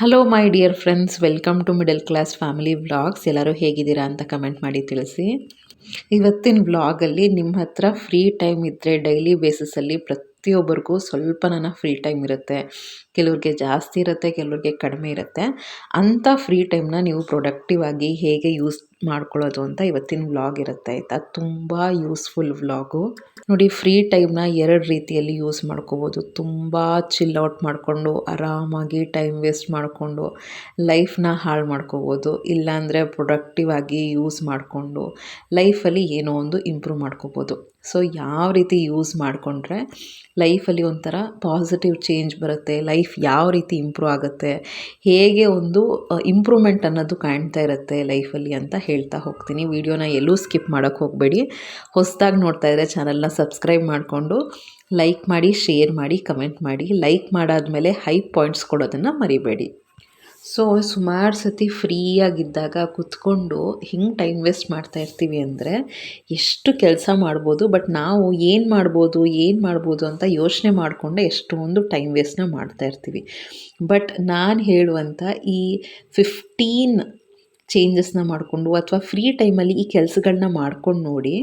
Hello my dear friends welcome to middle class family vlogs ಎಲ್ಲರೂ ಹೇಗಿದ್ದೀರಾ ಅಂತ comment ಮಾಡಿ ತಿಳಿಸಿ. ಇವತ್ತಿನ ವ್ಲಾಗಲ್ಲಿ ನಿಮ್ಮ ಹತ್ರ ಫ್ರೀ ಟೈಮ್ ಇದ್ದರೆ ಡೈಲಿ ಬೇಸಿಸಲ್ಲಿ ಪ್ರತಿಯೊಬ್ಬರಿಗೂ ಸ್ವಲ್ಪ ನನ್ನ ಫ್ರೀ ಟೈಮ್ ಇರುತ್ತೆ. ಕೆಲವ್ರಿಗೆ ಜಾಸ್ತಿ ಇರುತ್ತೆ, ಕೆಲವ್ರಿಗೆ ಕಡಿಮೆ ಇರುತ್ತೆ. ಅಂಥ ಫ್ರೀ ಟೈಮ್ನ ನೀವು ಪ್ರೊಡಕ್ಟಿವ್ ಆಗಿ ಹೇಗೆ ಯೂಸ್ ಮಾಡ್ಕೊಳ್ಳೋದು ಅಂತ ಇವತ್ತಿನ ವ್ಲಾಗ್ ಇರುತ್ತೆ, ಆಯಿತಾ? ತುಂಬ ಯೂಸ್ಫುಲ್ ವ್ಲಾಗು ನೋಡಿ ಫ್ರೀ ಟೈಮ್ನ ಎರಡು ರೀತಿಯಲ್ಲಿ ಯೂಸ್ ಮಾಡ್ಕೋಬೋದು. ತುಂಬ ಚಿಲ್ ಔಟ್ ಮಾಡಿಕೊಂಡು, ಆರಾಮಾಗಿ ಟೈಮ್ ವೇಸ್ಟ್ ಮಾಡಿಕೊಂಡು ಲೈಫ್ನ ಹಾಳು ಮಾಡ್ಕೋಬೋದು. ಇಲ್ಲಾಂದರೆ ಪ್ರೊಡಕ್ಟಿವ್ ಆಗಿ ಯೂಸ್ ಮಾಡಿಕೊಂಡು ಲೈಫಲ್ಲಿ ಏನೋ ಒಂದು ಇಂಪ್ರೂವ್ ಮಾಡ್ಕೋಬೋದು. ಸೊ ಯಾವ ರೀತಿ ಯೂಸ್ ಮಾಡಿಕೊಂಡ್ರೆ ಲೈಫಲ್ಲಿ ಒಂಥರ ಪಾಸಿಟಿವ್ ಚೇಂಜ್ ಬರುತ್ತೆ ಲೈಫ್ ಯಾವ ರೀತಿ ಇಂಪ್ರೂವ್ ಆಗುತ್ತೆ, ಹೇಗೆ ಒಂದು ಇಂಪ್ರೂವ್ಮೆಂಟ್ ಅನ್ನೋದು ಕಾಣ್ತಾ ಇರುತ್ತೆ ಲೈಫಲ್ಲಿ ಅಂತ ಹೇಳ್ತಾ ಹೋಗ್ತೀನಿ. ವಿಡಿಯೋನ ಎಲ್ಲೂ ಸ್ಕಿಪ್ ಮಾಡೋಕ್ಕೆ ಹೋಗಬೇಡಿ. ಹೊಸದಾಗಿ ನೋಡ್ತಾ ಇದ್ದರೆ ಚಾನಲ್ನ ಸಬ್ಸ್ಕ್ರೈಬ್ ಮಾಡಿಕೊಂಡು ಲೈಕ್ ಮಾಡಿ ಶೇರ್ ಮಾಡಿ ಕಮೆಂಟ್ ಮಾಡಿ ಲೈಕ್ ಮಾಡಾದಮೇಲೆ ಹೈ ಪಾಯಿಂಟ್ಸ್ ಕೊಡೋದನ್ನು ಮರಿಬೇಡಿ. ಸೊ ಸುಮಾರು ಸತಿ ಫ್ರೀಯಾಗಿದ್ದಾಗ ಕುತ್ಕೊಂಡು ಹಿಂಗೆ ಟೈಮ್ ವೇಸ್ಟ್ ಮಾಡ್ತಾ ಇರ್ತೀವಿ ಅಂದರೆ ಎಷ್ಟು ಕೆಲಸ ಮಾಡ್ಬೋದು, ಬಟ್ ನಾವು ಏನು ಮಾಡ್ಬೋದು ಏನು ಮಾಡ್ಬೋದು ಅಂತ ಯೋಚನೆ ಮಾಡಿಕೊಂಡೆ ಎಷ್ಟೊಂದು ಟೈಮ್ ವೇಸ್ಟ್ನ ಮಾಡ್ತಾ ಇರ್ತೀವಿ. ಬಟ್ ನಾನು ಹೇಳುವಂಥ ಈ ಫಿಫ್ಟೀನ್ ಚೇಂಜಸ್ನ ಮಾಡಿಕೊಂಡು ಅಥವಾ ಫ್ರೀ ಟೈಮಲ್ಲಿ ಈ ಕೆಲಸಗಳನ್ನ ಮಾಡ್ಕೊಂಡು ನೋಡಿ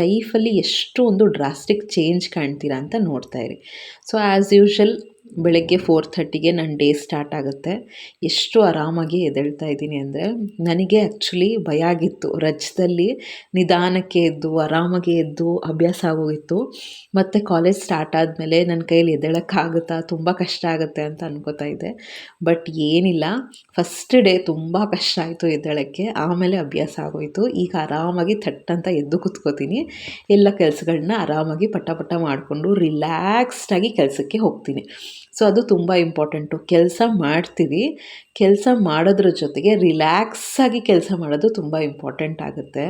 ಲೈಫಲ್ಲಿ ಎಷ್ಟು ಒಂದು ಡ್ರಾಸ್ಟಿಕ್ ಚೇಂಜ್ ಕಾಣ್ತೀರಾ ಅಂತ ನೋಡ್ತಾ ಇರಿ. ಸೊ ಆ್ಯಸ್ ಯೂಶಲ್ ಬೆಳಗ್ಗೆ ಫೋರ್ ಥರ್ಟಿಗೆ ನನ್ನ ಡೇ ಸ್ಟಾರ್ಟ್ ಆಗುತ್ತೆ. ಎಷ್ಟು ಆರಾಮಾಗಿ ಎದ್ದೇಳ್ತಾ ಇದ್ದೀನಿ ಅಂದರೆ ನನಗೆ ಆ್ಯಕ್ಚುಲಿ ಭಯ ಆಗಿತ್ತು. ರಜದಲ್ಲಿ ನಿಧಾನಕ್ಕೆ ಎದ್ದು, ಆರಾಮಾಗಿ ಎದ್ದು, ಅಭ್ಯಾಸ ಆಗೋಗಿತ್ತು. ಮತ್ತು ಕಾಲೇಜ್ ಸ್ಟಾರ್ಟ್ ಆದಮೇಲೆ ನನ್ನ ಕೈಯಲ್ಲಿ ಎದ್ದೇಳೋಕ್ಕಾಗುತ್ತಾ ತುಂಬ ಕಷ್ಟ ಆಗುತ್ತೆ ಅಂತ ಅನ್ಕೋತಾ ಇದ್ದೆ. ಬಟ್ ಏನಿಲ್ಲ. ಫಸ್ಟ್ ಡೇ ತುಂಬ ಕಷ್ಟ ಆಯಿತು ಎದ್ದೇಳೋಕ್ಕೆ. ಆಮೇಲೆ ಅಭ್ಯಾಸ ಆಗೋಯಿತು. ಈಗ ಆರಾಮಾಗಿ ಥಟ್ ಅಂತ ಎದ್ದು ಕುತ್ಕೋತೀನಿ. ಎಲ್ಲ ಕೆಲಸಗಳನ್ನ ಆರಾಮಾಗಿ ಪಟ ಪಟ ಮಾಡಿಕೊಂಡು ರಿಲ್ಯಾಕ್ಸ್ಡಾಗಿ ಕೆಲಸಕ್ಕೆ ಹೋಗ್ತೀನಿ. ಸೊ ಅದು ತುಂಬ ಇಂಪಾರ್ಟೆಂಟು ಕೆಲಸ ಮಾಡ್ತೀವಿ. ಕೆಲಸ ಮಾಡೋದ್ರ ಜೊತೆಗೆ ರಿಲ್ಯಾಕ್ಸ್ ಆಗಿ ಕೆಲಸ ಮಾಡೋದು ತುಂಬ ಇಂಪಾರ್ಟೆಂಟ್ ಆಗುತ್ತೆ.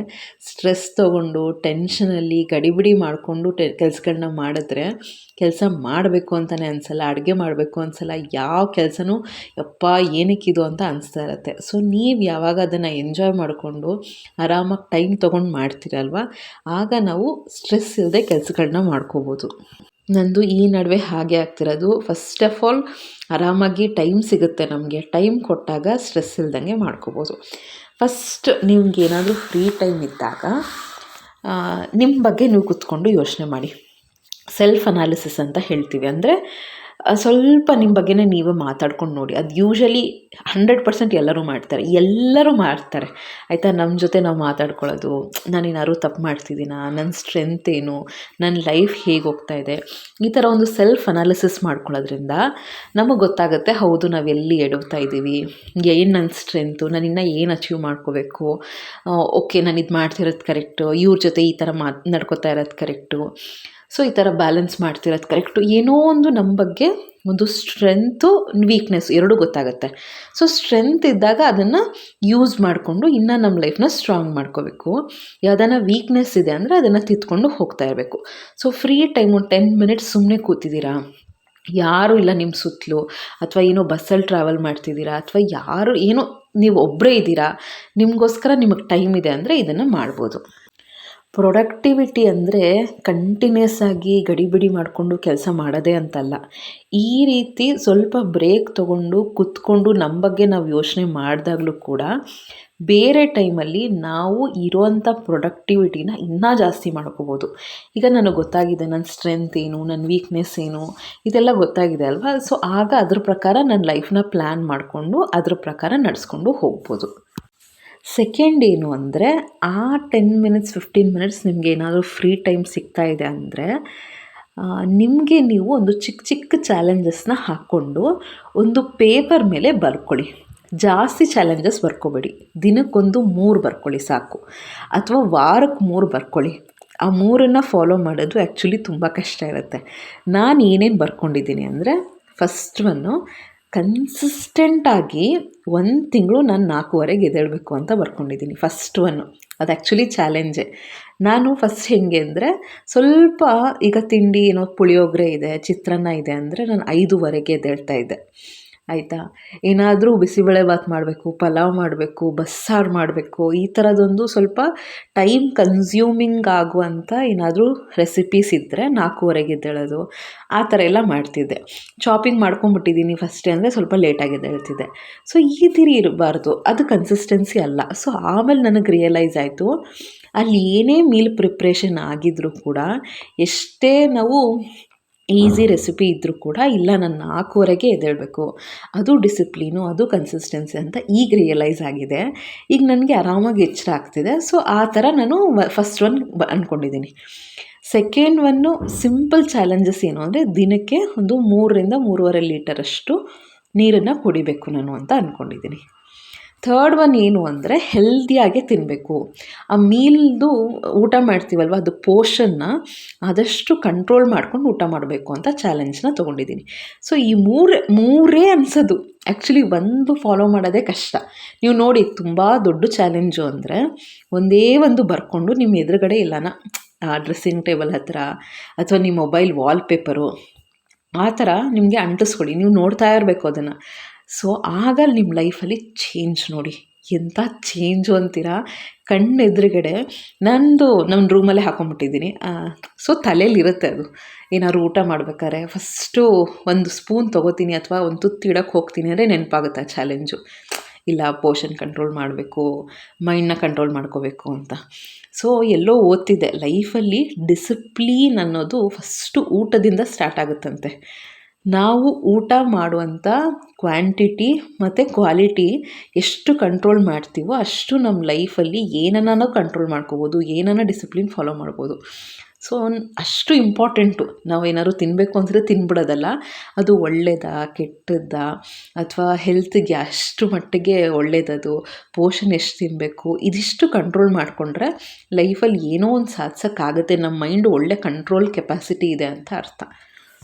ಸ್ಟ್ರೆಸ್ ತೊಗೊಂಡು ಟೆನ್ಷನಲ್ಲಿ ಗಡಿಬಿಡಿ ಮಾಡಿಕೊಂಡು ಟೆ ಕೆಲಸಗಳನ್ನ ಮಾಡಿದ್ರೆ ಕೆಲಸ ಮಾಡಬೇಕು ಅಂತಲೇ ಅನಿಸಲ್ಲ, ಅಡುಗೆ ಮಾಡಬೇಕು ಅನಿಸಲ್ಲ, ಯಾವ ಕೆಲಸನೂ ಯಪ್ಪ ಏನಕ್ಕಿದು ಅಂತ ಅನಿಸ್ತಾ ಇರುತ್ತೆ. ಸೊ ನೀವು ಯಾವಾಗ ಅದನ್ನು ಎಂಜಾಯ್ ಮಾಡಿಕೊಂಡು ಆರಾಮಾಗಿ ಟೈಮ್ ತೊಗೊಂಡು ಮಾಡ್ತೀರಲ್ವ, ಆಗ ನಾವು ಸ್ಟ್ರೆಸ್ ಇಲ್ಲದೆ ಕೆಲಸಗಳನ್ನ ಮಾಡ್ಕೋಬೋದು. ನಂದು ಈ ನಡುವೆ ಹಾಗೆ ಆಗ್ತಿರೋದು. ಫಸ್ಟ್ ಆಫ್ ಆಲ್ ಆರಾಮಾಗಿ ಟೈಮ್ ಸಿಗುತ್ತೆ ನಮಗೆ. ಟೈಮ್ ಕೊಟ್ಟಾಗ ಸ್ಟ್ರೆಸ್ ಇಲ್ದಂಗೆ ಮಾಡ್ಕೋಬೋದು. ಫಸ್ಟ್ ನಿಮ್ಗೆ ಏನಾದರೂ ಫ್ರೀ ಟೈಮ್ ಇದ್ದಾಗ ನಿಮ್ಮ ಬಗ್ಗೆ ನೀವು ಕೂತ್ಕೊಂಡು ಯೋಚನೆ ಮಾಡಿ. ಸೆಲ್ಫ್ ಅನಾಲಿಸಿಸ್ ಅಂತ ಹೇಳ್ತೀವಿ. ಅಂದರೆ ಸ್ವಲ್ಪ ನಿಮ್ಮ ಬಗ್ಗೆನೇ ನೀವೇ ಮಾತಾಡ್ಕೊಂಡು ನೋಡಿ. ಅದು ಯೂಶಲಿ ಹಂಡ್ರೆಡ್ ಪರ್ಸೆಂಟ್ ಎಲ್ಲರೂ ಮಾಡ್ತಾರೆ. ಎಲ್ಲರೂ ಮಾಡ್ತಾರೆ. ಆಯಿತಾ? ನಮ್ಮ ಜೊತೆ ನಾವು ಮಾತಾಡ್ಕೊಳ್ಳೋದು ನಾನು ಏನಾದ್ರು ತಪ್ಪು ಮಾಡ್ತಿದ್ದೀನಾ? ನನ್ನ ಸ್ಟ್ರೆಂತ್ ಏನು? ನನ್ನ ಲೈಫ್ ಹೇಗೆ ಹೋಗ್ತಾ ಇದೆ? ಈ ಥರ ಒಂದು ಸೆಲ್ಫ್ ಅನಾಲಿಸಿಸ್ ಮಾಡ್ಕೊಳ್ಳೋದ್ರಿಂದ ನಮಗೆ ಗೊತ್ತಾಗುತ್ತೆ, ಹೌದು, ನಾವು ಎಲ್ಲಿ ಎಡುತ್ತಾ ಇದ್ದೀವಿ? ಏನು ನನ್ನ ಸ್ಟ್ರೆಂತು ನಾನು ಇನ್ನೂ ಏನು ಅಚೀವ್ ಮಾಡ್ಕೋಬೇಕು? ಓಕೆ ನಾನು ಇದು ಮಾಡ್ತಿರೋದು ಕರೆಕ್ಟು ಇವ್ರ ಜೊತೆ ಈ ಥರ ಮಾತು, ನಡ್ಕೋತಾ ಇರೋದು ಕರೆಕ್ಟು ಸೊ ಈ ಥರ ಬ್ಯಾಲೆನ್ಸ್ ಮಾಡ್ತಿರೋದು ಕರೆಕ್ಟು ಏನೋ ಒಂದು ನಮ್ಮ ಬಗ್ಗೆ ಒಂದು ಸ್ಟ್ರೆಂತು ವೀಕ್ನೆಸ್ ಎರಡೂ ಗೊತ್ತಾಗುತ್ತೆ. ಸೊ ಸ್ಟ್ರೆಂತ್ ಇದ್ದಾಗ ಅದನ್ನು ಯೂಸ್ ಮಾಡಿಕೊಂಡು ಇನ್ನೂ ನಮ್ಮ ಲೈಫ್ನ ಸ್ಟ್ರಾಂಗ್ ಮಾಡ್ಕೋಬೇಕು. ಯಾವ್ದಾನ ವೀಕ್ನೆಸ್ ಇದೆ ಅಂದರೆ ಅದನ್ನು ತಿತ್ಕೊಂಡು ಹೋಗ್ತಾ ಇರಬೇಕು. ಸೊ ಫ್ರೀ ಟೈಮ್ ಒಂದು ಟೆನ್ ಮಿನಿಟ್ಸ್ ಸುಮ್ಮನೆ ಕೂತಿದ್ದೀರಾ? ಯಾರೂ ಇಲ್ಲ ನಿಮ್ಮ ಸುತ್ತಲೂ. ಅಥವಾ ಏನೋ ಬಸ್ಸಲ್ಲಿ ಟ್ರಾವೆಲ್ ಮಾಡ್ತಿದ್ದೀರಾ? ಅಥವಾ ಯಾರು, ಏನೋ ನೀವು ಒಬ್ಬರೇ ಇದ್ದೀರಾ? ನಿಮಗೋಸ್ಕರ ನಿಮಗೆ ಟೈಮ್ ಇದೆ ಅಂದರೆ ಇದನ್ನು ಮಾಡ್ಬೋದು. ಪ್ರೊಡಕ್ಟಿವಿಟಿ ಅಂದರೆ ಕಂಟಿನ್ಯೂಸ್ ಆಗಿ ಗಡಿಬಿಡಿ ಮಾಡಿಕೊಂಡು ಕೆಲಸ ಮಾಡೋದೇ ಅಂತಲ್ಲ. ಈ ರೀತಿ ಸ್ವಲ್ಪ ಬ್ರೇಕ್ ತೊಗೊಂಡು ಕುತ್ಕೊಂಡು ನಮ್ಮ ಬಗ್ಗೆ ನಾವು ಯೋಚನೆ ಮಾಡಿದಾಗಲೂ ಕೂಡ ಬೇರೆ ಟೈಮಲ್ಲಿ ನಾವು ಇರೋವಂಥ ಪ್ರೊಡಕ್ಟಿವಿಟಿನ ಇನ್ನೂ ಜಾಸ್ತಿ ಮಾಡ್ಕೋಬೋದು. ಈಗ ನನಗೆ ಗೊತ್ತಾಗಿದೆ ನನ್ನ ಸ್ಟ್ರೆಂತ್ ಏನು ನನ್ನ ವೀಕ್ನೆಸ್ ಏನು, ಇದೆಲ್ಲ ಗೊತ್ತಾಗಿದೆ ಅಲ್ವಾ? ಸೊ ಆಗ ಅದ್ರ ಪ್ರಕಾರ ನನ್ನ ಲೈಫ್ನ ಪ್ಲ್ಯಾನ್ ಮಾಡಿಕೊಂಡು ಅದ್ರ ಪ್ರಕಾರ ನಡೆಸ್ಕೊಂಡು ಹೋಗ್ಬೋದು. ಸೆಕೆಂಡ್ ಏನು ಅಂದರೆ, ಆ ಟೆನ್ ಮಿನಿಟ್ಸ್ ಫಿಫ್ಟೀನ್ ಮಿನಿಟ್ಸ್ ನಿಮಗೆ ಏನಾದರೂ ಫ್ರೀ ಟೈಮ್ ಸಿಗ್ತಾ ಇದೆ ಅಂದರೆ ನಿಮಗೆ ನೀವು ಒಂದು ಚಿಕ್ಕ ಚಿಕ್ಕ ಚಾಲೆಂಜಸ್ನ ಹಾಕ್ಕೊಂಡು ಒಂದು ಪೇಪರ್ ಮೇಲೆ ಬರ್ಕೊಳ್ಳಿ. ಜಾಸ್ತಿ ಚಾಲೆಂಜಸ್ ಬರ್ಕೋಬೇಡಿ. ದಿನಕ್ಕೊಂದು ಮೂರು ಬರ್ಕೊಳ್ಳಿ ಸಾಕು. ಅಥವಾ ವಾರಕ್ಕೆ ಮೂರು ಬರ್ಕೊಳ್ಳಿ. ಆ ಮೂರನ್ನು ಫಾಲೋ ಮಾಡೋದು ಆ್ಯಕ್ಚುಲಿ ತುಂಬ ಕಷ್ಟ ಇರುತ್ತೆ. ನಾನು ಏನೇನು ಬರ್ಕೊಂಡಿದ್ದೀನಿ ಅಂದರೆ ಫಸ್ಟ್ ಒನ್ನು ಕನ್ಸಿಸ್ಟೆಂಟಾಗಿ ಒಂದು ತಿಂಗಳು ನಾನು ನಾಲ್ಕೂವರೆಗೆ ಎದ್ದೇಳಬೇಕು ಅಂತ ಬರ್ಕೊಂಡಿದ್ದೀನಿ ಫಸ್ಟ್ ಒನ್ನು ಅದು ಆ್ಯಕ್ಚುಲಿ ಚಾಲೆಂಜೇ ನಾನು ಫಸ್ಟ್ ಹೇಗೆ ಅಂದರೆ ಸ್ವಲ್ಪ ಈಗ ತಿಂಡಿ ಏನೋ ಪುಳಿಯೋಗರೆ ಇದೆ, ಚಿತ್ರಾನ್ನ ಇದೆ ಅಂದರೆ ನಾನು ಐದೂವರೆಗೆ ಎದ್ದೇಳ್ತಾ ಇದ್ದೆ. ಆಯಿತಾ? ಏನಾದರೂ ಬಿಸಿಬೇಳೆಭಾತ್ ಮಾಡಬೇಕು, ಪಲಾವ್ ಮಾಡಬೇಕು, ಬಸ್ಸಾರು ಮಾಡಬೇಕು, ಈ ಥರದೊಂದು ಸ್ವಲ್ಪ ಟೈಮ್ ಕನ್ಸ್ಯೂಮಿಂಗ್ ಆಗುವಂಥ ಏನಾದರೂ ರೆಸಿಪೀಸ್ ಇದ್ದರೆ ನಾಲ್ಕೂವರೆಗೆ ಎದ್ದೇಳೋದು. ಆ ಥರ ಎಲ್ಲ ಮಾಡ್ತಿದ್ದೆ. ಚಾಪಿಂಗ್ ಮಾಡ್ಕೊಂಬಿಟ್ಟಿದ್ದೀನಿ ಫಸ್ಟೇ ಅಂದರೆ ಸ್ವಲ್ಪ ಲೇಟಾಗಿ ಎದ್ದೇಳ್ತಿದ್ದೆ. ಸೊ ಈ ತಿರಿ ಇರಬಾರ್ದು. ಅದು ಕನ್ಸಿಸ್ಟೆನ್ಸಿ ಅಲ್ಲ. ಸೊ ಆಮೇಲೆ ನನಗೆ ರಿಯಲೈಸ್ ಆಯಿತು, ಅಲ್ಲಿ ಏನೇ ಮೀಲ್ ಪ್ರಿಪ್ರೇಷನ್ ಆಗಿದ್ದರೂ ಕೂಡ ಎಷ್ಟೇ ನಾವು ಈಸಿ ರೆಸಿಪಿ ಇದ್ದರೂ ಕೂಡ ಇಲ್ಲ ನಾನು ನಾಲ್ಕೂವರೆಗೆ ಎದ್ದೇಳಬೇಕು. ಅದು ಡಿಸಿಪ್ಲೀನು ಅದು ಕನ್ಸಿಸ್ಟೆನ್ಸಿ ಅಂತ ಈಗ ರಿಯಲೈಸ್ ಆಗಿದೆ. ಈಗ ನನಗೆ ಆರಾಮಾಗಿ ಎಚ್ಚರ ಆಗ್ತಿದೆ. ಸೊ ಆ ಥರ ನಾನು ಫಸ್ಟ್ ಒನ್ ಬ ಅಂದ್ಕೊಂಡಿದ್ದೀನಿ ಸೆಕೆಂಡ್ ಒನ್ನು ಸಿಂಪಲ್ ಚಾಲೆಂಜಸ್ ಏನು ಅಂದರೆ ದಿನಕ್ಕೆ ಒಂದು ಮೂರರಿಂದ ಮೂರುವರೆ ಲೀಟರಷ್ಟು ನೀರನ್ನು ಕುಡಿಬೇಕು ನಾನು ಅಂತ ಅಂದ್ಕೊಂಡಿದ್ದೀನಿ ಥರ್ಡ್ ಒನ್ ಏನು ಅಂದರೆ ಹೆಲ್ದಿಯಾಗೆ ತಿನ್ನಬೇಕು ಆ ಮೀಲ್ದು ಊಟ ಮಾಡ್ತೀವಲ್ವ, ಅದು ಪೋಷನ್ನ ಆದಷ್ಟು ಕಂಟ್ರೋಲ್ ಮಾಡ್ಕೊಂಡು ಊಟ ಮಾಡಬೇಕು ಅಂತ ಚಾಲೆಂಜ್ನ ತೊಗೊಂಡಿದ್ದೀನಿ. ಸೊ ಈ ಮೂರೇ ಮೂರೇ ಅನ್ಸೋದು. ಆ್ಯಕ್ಚುಲಿ ಒಂದು ಫಾಲೋ ಮಾಡೋದೇ ಕಷ್ಟ. ನೀವು ನೋಡಿ, ತುಂಬ ದೊಡ್ಡ ಚಾಲೆಂಜು ಅಂದರೆ ಒಂದೇ ಒಂದು ಬರ್ಕೊಂಡು ನಿಮ್ಮ ಎದುರುಗಡೆ ಎಲ್ಲನ ಡ್ರೆಸ್ಸಿಂಗ್ ಟೇಬಲ್ ಹತ್ತಿರ ಅಥವಾ ನಿಮ್ಮ ಮೊಬೈಲ್ ವಾಲ್ಪೇಪರು ಆ ಥರ ನಿಮಗೆ ಅಂಟಿಸ್ಕೊಳ್ಳಿ. ನೀವು ನೋಡ್ತಾ ಇರಬೇಕು ಅದನ್ನು. ಸೊ ಆಗ ನಿಮ್ಮ ಲೈಫಲ್ಲಿ ಚೇಂಜ್ ನೋಡಿ. ಎಂಥ ಚೇಂಜು ಅಂತೀರಾ? ಕಣ್ಣೆದುರುಗಡೆ ನಂದು ನಮ್ಮ ರೂಮಲ್ಲೇ ಹಾಕೊಂಬಿಟ್ಟಿದ್ದೀನಿ ಸೊ ತಲೆಯಲ್ಲಿರುತ್ತೆ ಅದು. ಏನಾದ್ರು ಊಟ ಮಾಡ್ಬೇಕಾದ್ರೆ ಫಸ್ಟು ಒಂದು ಸ್ಪೂನ್ ತೊಗೋತೀನಿ ಅಥವಾ ಒಂದು ತುತ್ತು ಇಡೋಕ್ಕೆ ಹೋಗ್ತೀನಿ ಅಂದರೆ ನೆನಪಾಗುತ್ತೆ ಆ ಚಾಲೆಂಜು ಇಲ್ಲ ಪೋಷನ್ ಕಂಟ್ರೋಲ್ ಮಾಡಬೇಕು ಮೈಂಡನ್ನ ಕಂಟ್ರೋಲ್ ಮಾಡ್ಕೋಬೇಕು ಅಂತ. ಸೊ ಎಲ್ಲೋ ಓದ್ತಿದ್ದೆ. ಲೈಫಲ್ಲಿ ಡಿಸಿಪ್ಲೀನ್ ಅನ್ನೋದು ಫಸ್ಟು ಊಟದಿಂದ ಸ್ಟಾರ್ಟ್ ಆಗುತ್ತಂತೆ. ನಾವು ಊಟ ಮಾಡುವಂಥ ಕ್ವಾಂಟಿಟಿ ಮತ್ತು ಕ್ವಾಲಿಟಿ ಎಷ್ಟು ಕಂಟ್ರೋಲ್ ಮಾಡ್ತೀವೋ ಅಷ್ಟು ನಮ್ಮ ಲೈಫಲ್ಲಿ ಏನನ್ನ ಕಂಟ್ರೋಲ್ ಮಾಡ್ಕೋಬೋದು, ಏನನ್ನ ಡಿಸಿಪ್ಲಿನ್ ಫಾಲೋ ಮಾಡ್ಬೋದು. ಸೊ ಅಷ್ಟು ಇಂಪಾರ್ಟೆಂಟು ನಾವು ಏನಾದ್ರು ತಿನ್ನಬೇಕು ಅಂದರೆ ತಿನ್ಬಿಡೋದಲ್ಲ. ಅದು ಒಳ್ಳೆಯದಾ ಕೆಟ್ಟದ್ದಾ? ಅಥವಾ ಹೆಲ್ತ್ಗೆ ಅಷ್ಟು ಮಟ್ಟಿಗೆ ಒಳ್ಳೇದದು? ಪೋಷಣೆ ಎಷ್ಟು ತಿನ್ನಬೇಕು ಇದಿಷ್ಟು ಕಂಟ್ರೋಲ್ ಮಾಡಿಕೊಂಡ್ರೆ ಲೈಫಲ್ಲಿ ಏನೋ ಒಂದು ಸಾಧಿಸೋಕ್ಕಾಗುತ್ತೆ. ನಮ್ಮ ಮೈಂಡ್ ಒಳ್ಳೆ ಕಂಟ್ರೋಲ್ ಕೆಪಾಸಿಟಿ ಇದೆ ಅಂತ ಅರ್ಥ.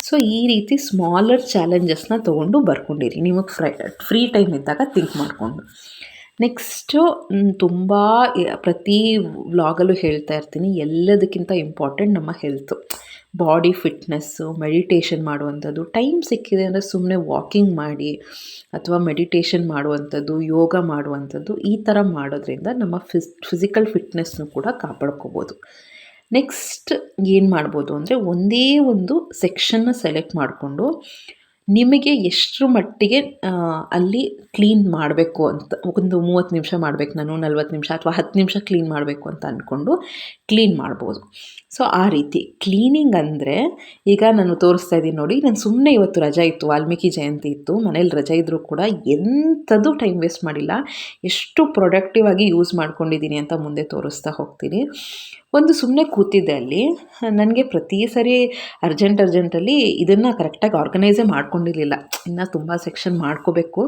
ಸೊ ಈ ರೀತಿ ಸ್ಮಾಲರ್ ಚಾಲೆಂಜಸ್ನ ತೊಗೊಂಡು ಬರ್ಕೊಂಡಿರಿ. ನಿಮಗೆ ಫ್ರೈ ಫ್ರೀ ಟೈಮ್ ಇದ್ದಾಗ ಥಿಂಕ್ ಮಾಡಿಕೊಂಡು. ನೆಕ್ಸ್ಟು ತುಂಬ ಪ್ರತಿ ವ್ಲಾಗಲ್ಲೂ ಹೇಳ್ತಾ ಇರ್ತೀನಿ. ಎಲ್ಲದಕ್ಕಿಂತ ಇಂಪಾರ್ಟೆಂಟ್ ನಮ್ಮ ಹೆಲ್ತು ಬಾಡಿ ಫಿಟ್ನೆಸ್ಸು ಮೆಡಿಟೇಷನ್ ಮಾಡುವಂಥದ್ದು. ಟೈಮ್ ಸಿಕ್ಕಿದೆ ಅಂದರೆ ಸುಮ್ಮನೆ ವಾಕಿಂಗ್ ಮಾಡಿ ಅಥವಾ ಮೆಡಿಟೇಷನ್ ಮಾಡುವಂಥದ್ದು, ಯೋಗ ಮಾಡುವಂಥದ್ದು ಈ ಥರ ಮಾಡೋದ್ರಿಂದ ನಮ್ಮ ಫಿಸ್ ಫಿಸಿಕಲ್ ಫಿಟ್ನೆಸ್ನು ಕೂಡ ಕಾಪಾಡ್ಕೋಬೋದು. ನೆಕ್ಸ್ಟ್ ಏನು ಮಾಡ್ಬೋದು ಅಂದರೆ ಒಂದೇ ಒಂದು ಸೆಕ್ಷನ್ನ ಸೆಲೆಕ್ಟ್ ಮಾಡಿಕೊಂಡು ನಿಮಗೆ ಎಷ್ಟರ ಮಟ್ಟಿಗೆ ಅಲ್ಲಿ ಕ್ಲೀನ್ ಮಾಡಬೇಕು ಅಂತ, ಒಂದು ಮೂವತ್ತು ನಿಮಿಷ ಮಾಡಬೇಕು ನಾನು, ನಲ್ವತ್ತು ನಿಮಿಷ ಅಥವಾ ಹತ್ತು ನಿಮಿಷ ಕ್ಲೀನ್ ಮಾಡಬೇಕು ಅಂತ ಅಂದ್ಕೊಂಡು ಕ್ಲೀನ್ ಮಾಡ್ಬೋದು. ಸೊ, ಆ ರೀತಿ. ಕ್ಲೀನಿಂಗ್ ಅಂದರೆ, ಈಗ ನಾನು ತೋರಿಸ್ತಾ ಇದ್ದೀನಿ ನೋಡಿ, ನಾನು ಸುಮ್ಮನೆ ಇವತ್ತು ರಜೆ ಇತ್ತು, ವಾಲ್ಮೀಕಿ ಜಯಂತಿ ಇತ್ತು, ಮನೇಲಿ ರಜೆ ಇದ್ದರೂ ಕೂಡ ಎಂಥದ್ದು ಟೈಮ್ ವೇಸ್ಟ್ ಮಾಡಿಲ್ಲ. ಎಷ್ಟು ಪ್ರೊಡಕ್ಟಿವ್ ಆಗಿ ಯೂಸ್ ಮಾಡ್ಕೊಂಡಿದ್ದೀನಿ ಅಂತ ಮುಂದೆ ತೋರಿಸ್ತಾ ಹೋಗ್ತೀನಿ. ಒಂದು ಸುಮ್ಮನೆ ಕೂತಿದ್ದೆ ಅಲ್ಲಿ. ನನಗೆ ಪ್ರತಿ ಸರಿ ಅರ್ಜೆಂಟ್ ಅರ್ಜೆಂಟಲ್ಲಿ ಇದನ್ನು ಕರೆಕ್ಟಾಗಿ ಆರ್ಗನೈಸೇ ಮಾಡ್ಕೊಂಡಿರಲಿಲ್ಲ. ಇನ್ನೂ ತುಂಬ ಸೆಕ್ಷನ್ ಮಾಡ್ಕೋಬೇಕು,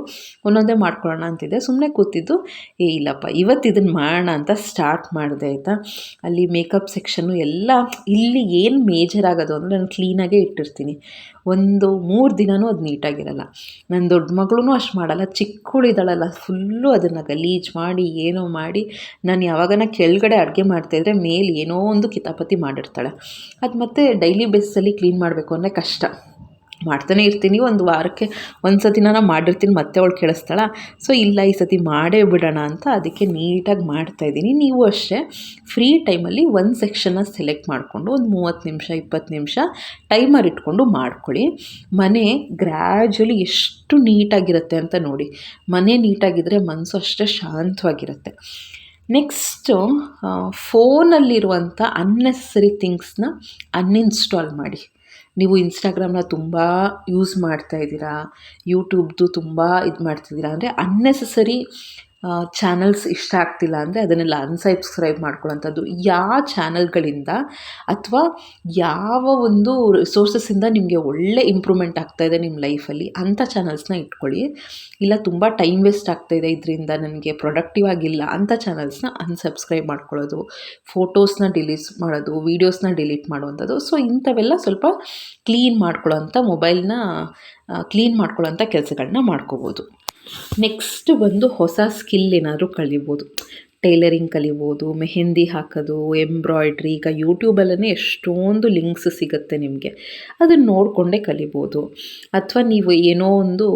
ಒಂದೊಂದೇ ಮಾಡ್ಕೊಳ್ಳೋಣ ಅಂತಿದ್ದೆ. ಸುಮ್ಮನೆ ಕೂತಿದ್ದು, ಏ ಇಲ್ಲಪ್ಪ, ಇವತ್ತು ಇದನ್ನು ಮಾಡೋಣ ಅಂತ ಸ್ಟಾರ್ಟ್ ಮಾಡಿದೆ, ಆಯಿತಾ? ಅಲ್ಲಿ ಮೇಕಪ್ ಸೆಕ್ಷನ್ನು ಎಲ್ಲ ಇಲ್ಲಿ ಏನು ಮೇಜರ್ ಆಗೋದು ಅಂದರೆ ನಾನು ಕ್ಲೀನಾಗೇ ಇಟ್ಟಿರ್ತೀನಿ. ಒಂದು ಮೂರು ದಿನವೂ ಅದು ನೀಟಾಗಿರಲ್ಲ ನನ್ನ ದೊಡ್ಡ ಮಗಳೂ ಅಷ್ಟು ಮಾಡಲ್ಲ ಚಿಕ್ಕವಳಿದ್ದಾಳಲ್ಲ ಫುಲ್ಲು ಅದನ್ನು ಗಲೀಜು ಮಾಡಿ, ಏನೋ ಮಾಡಿ, ನಾನು ಯಾವಾಗನ ಕೆಳಗಡೆ ಅಡುಗೆ ಮಾಡ್ತಾಯಿದ್ರೆ ಮೇಲೆ ಏನೋ ಒಂದು ಕಿತಾಪತಿ ಮಾಡಿರ್ತಾಳೆ. ಅದು ಮತ್ತೆ ಡೈಲಿ ಬೇಸಲ್ಲಿ ಕ್ಲೀನ್ ಮಾಡಬೇಕು ಅಂದರೆ ಕಷ್ಟ. ಮಾಡ್ತಾನೆ ಇರ್ತೀನಿ. ಒಂದು ವಾರಕ್ಕೆ ಒಂದು ಸತಿನ ಮಾಡಿರ್ತೀನಿ, ಮತ್ತೆ ಅವಳು ಕೇಳಿಸ್ತಾಳ. ಸೊ ಇಲ್ಲ, ಈ ಸತಿ ಮಾಡೇ ಬಿಡೋಣ ಅಂತ ಅದಕ್ಕೆ ನೀಟಾಗಿ ಮಾಡ್ತಾ ಇದ್ದೀನಿ. ನೀವು ಅಷ್ಟೇ ಫ್ರೀ ಟೈಮಲ್ಲಿ ಒಂದು ಸೆಕ್ಷನ್ನ ಸೆಲೆಕ್ಟ್ ಮಾಡಿಕೊಂಡು ಒಂದು ಮೂವತ್ತು ನಿಮಿಷ, ಇಪ್ಪತ್ತು ನಿಮಿಷ ಟೈಮರ್ ಇಟ್ಕೊಂಡು ಮಾಡ್ಕೊಳ್ಳಿ. ಮನೆ ಗ್ರ್ಯಾಜುಲಿ ಎಷ್ಟು ನೀಟಾಗಿರುತ್ತೆ ಅಂತ ನೋಡಿ. ಮನೆ ನೀಟಾಗಿದ್ದರೆ ಮನಸ್ಸು ಅಷ್ಟೇ ಶಾಂತವಾಗಿರುತ್ತೆ. ನೆಕ್ಸ್ಟು ಫೋನಲ್ಲಿರುವಂಥ ಅನ್ನೆಸರಿ ಥಿಂಗ್ಸ್ನ ಅನ್ಇನ್ಸ್ಟಾಲ್ ಮಾಡಿ. ನೀವು ಇನ್ಸ್ಟಾಗ್ರಾಮ್ನ ತುಂಬ ಯೂಸ್ ಮಾಡ್ತಾ ಇದ್ದೀರಾ ಯೂಟ್ಯೂಬ್ದು ತುಂಬ ಇದು ಮಾಡ್ತಿದ್ದೀರಾ ಅಂದರೆ ಅನ್ನೆಸಸರಿ ಚಾನಲ್ಸ್ ಇಷ್ಟ ಆಗ್ತಿಲ್ಲ ಅಂದರೆ ಅದನ್ನೆಲ್ಲ ಅನ್ಸಬ್ಸ್ಕ್ರೈಬ್ ಮಾಡ್ಕೊಳ್ಳೋಂಥದ್ದು ಯಾವ ಚಾನಲ್ಗಳಿಂದ ಅಥವಾ ಯಾವ ಒಂದು ರಿಸೋರ್ಸಸ್ಸಿಂದ ನಿಮಗೆ ಒಳ್ಳೆ ಇಂಪ್ರೂವ್ಮೆಂಟ್ ಆಗ್ತಾಯಿದೆ ನಿಮ್ಮ ಲೈಫಲ್ಲಿ ಅಂಥ ಚಾನಲ್ಸ್ನ ಇಟ್ಕೊಳ್ಳಿ. ಇಲ್ಲ ತುಂಬ ಟೈಮ್ ವೇಸ್ಟ್ ಆಗ್ತಾಯಿದೆ ಇದರಿಂದ ನನಗೆ ಪ್ರೊಡಕ್ಟಿವ್ ಆಗಿಲ್ಲ ಅಂಥ ಚಾನಲ್ಸ್ನ ಅನ್ಸಬ್ಸ್ಕ್ರೈಬ್ ಮಾಡ್ಕೊಳ್ಳೋದು. ಫೋಟೋಸ್ನ ಡಿಲೀಟ್ ಮಾಡೋದು ವೀಡಿಯೋಸ್ನ ಡಿಲೀಟ್ ಮಾಡುವಂಥದ್ದು. ಸೊ ಇಂಥವೆಲ್ಲ ಸ್ವಲ್ಪ ಕ್ಲೀನ್ ಮಾಡ್ಕೊಳ್ಳೋಂಥ ಮೊಬೈಲ್ನ ಕ್ಲೀನ್ ಮಾಡ್ಕೊಳ್ಳೋಂಥ ಕೆಲಸಗಳನ್ನ ಮಾಡ್ಕೋಬೋದು. ನೆಕ್ಸ್ಟ್ ಬಂದು ಹೊಸ ಸ್ಕಿಲ್ ಏನಾದರೂ ಕಲಿಬೋದು. ಟೈಲರಿಂಗ್ ಕಲಿಬೋದು, ಮೆಹೆಂದಿ ಹಾಕೋದು ಎಂಬ್ರಾಯ್ಡ್ರಿ ಈಗ ಯೂಟ್ಯೂಬಲ್ಲೇ ಎಷ್ಟೊಂದು ಲಿಂಕ್ಸ್ ಸಿಗುತ್ತೆ ನಿಮಗೆ. ಅದನ್ನು ನೋಡಿಕೊಂಡೇ ಕಲಿಬೋದು. ಅಥವಾ ನೀವು ಏನೋ ಒಂದು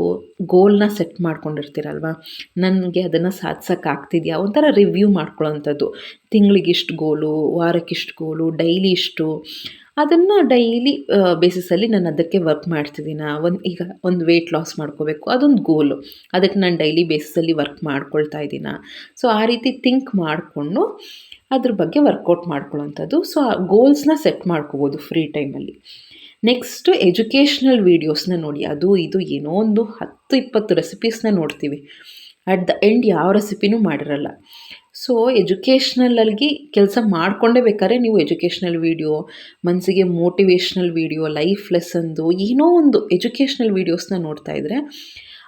ಗೋಲ್ನ ಸೆಟ್ ಮಾಡ್ಕೊಂಡಿರ್ತೀರಲ್ವ? ನನಗೆ ಅದನ್ನು ಸಾಧ್ಸೋಕ್ಕಾಗ್ತಿದೆಯಾ ಒಂಥರ ರಿವ್ಯೂ ಮಾಡ್ಕೊಳ್ಳೋವಂಥದ್ದು ತಿಂಗಳಿಗಿಷ್ಟು ಗೋಲು ವಾರಕ್ಕಿಷ್ಟು ಗೋಲು ಡೈಲಿ ಇಷ್ಟು. ಅದನ್ನು ಡೈಲಿ ಬೇಸಿಸಲ್ಲಿ ನಾನು ಅದಕ್ಕೆ ವರ್ಕ್ ಮಾಡ್ತಿದ್ದೀನ ಒಂದು, ಈಗ ಒಂದು ವೆಯ್ಟ್ ಲಾಸ್ ಮಾಡ್ಕೋಬೇಕು. ಅದೊಂದು ಗೋಲು ಅದಕ್ಕೆ ನಾನು ಡೈಲಿ ಬೇಸಿಸಲ್ಲಿ ವರ್ಕ್ ಮಾಡ್ಕೊಳ್ತಾ ಇದ್ದೀನ. ಸೊ ಆ ರೀತಿ ಥಿಂಕ್ ಮಾಡಿಕೊಂಡು ಅದ್ರ ಬಗ್ಗೆ ವರ್ಕೌಟ್ ಮಾಡ್ಕೊಳ್ಳೋಂಥದ್ದು. ಸೊ ಆ ಗೋಲ್ಸ್ನ ಸೆಟ್ ಮಾಡ್ಕೋಬೋದು ಫ್ರೀ ಟೈಮಲ್ಲಿ ನೆಕ್ಸ್ಟು ಎಜುಕೇಷ್ನಲ್ ವೀಡಿಯೋಸ್ನ ನೋಡಿ. ಅದು, ಇದು ಏನೋ ಒಂದು ಹತ್ತು, ಇಪ್ಪತ್ತು ರೆಸಿಪೀಸ್ನ ನೋಡ್ತೀವಿ. ಅಟ್ ದ ಎಂಡ್ ಯಾವ ರೆಸಿಪಿನೂ ಮಾಡಿರಲ್ಲ. ಸೊ ಎಜುಕೇಷ್ನಲ್ಲಿ ಕೆಲಸ ಮಾಡಿಕೊಂಡೇ ಬೇಕಾದ್ರೆ ನೀವು ಎಜುಕೇಷ್ನಲ್ ವೀಡಿಯೋ ಮನಸ್ಸಿಗೆ ಮೋಟಿವೇಶ್ನಲ್ ವೀಡಿಯೋ ಲೈಫ್ ಲೆಸನ್ದು ಏನೋ ಒಂದು ಎಜುಕೇಷ್ನಲ್ ವೀಡಿಯೋಸ್ನ ನೋಡ್ತಾ ಇದ್ದರೆ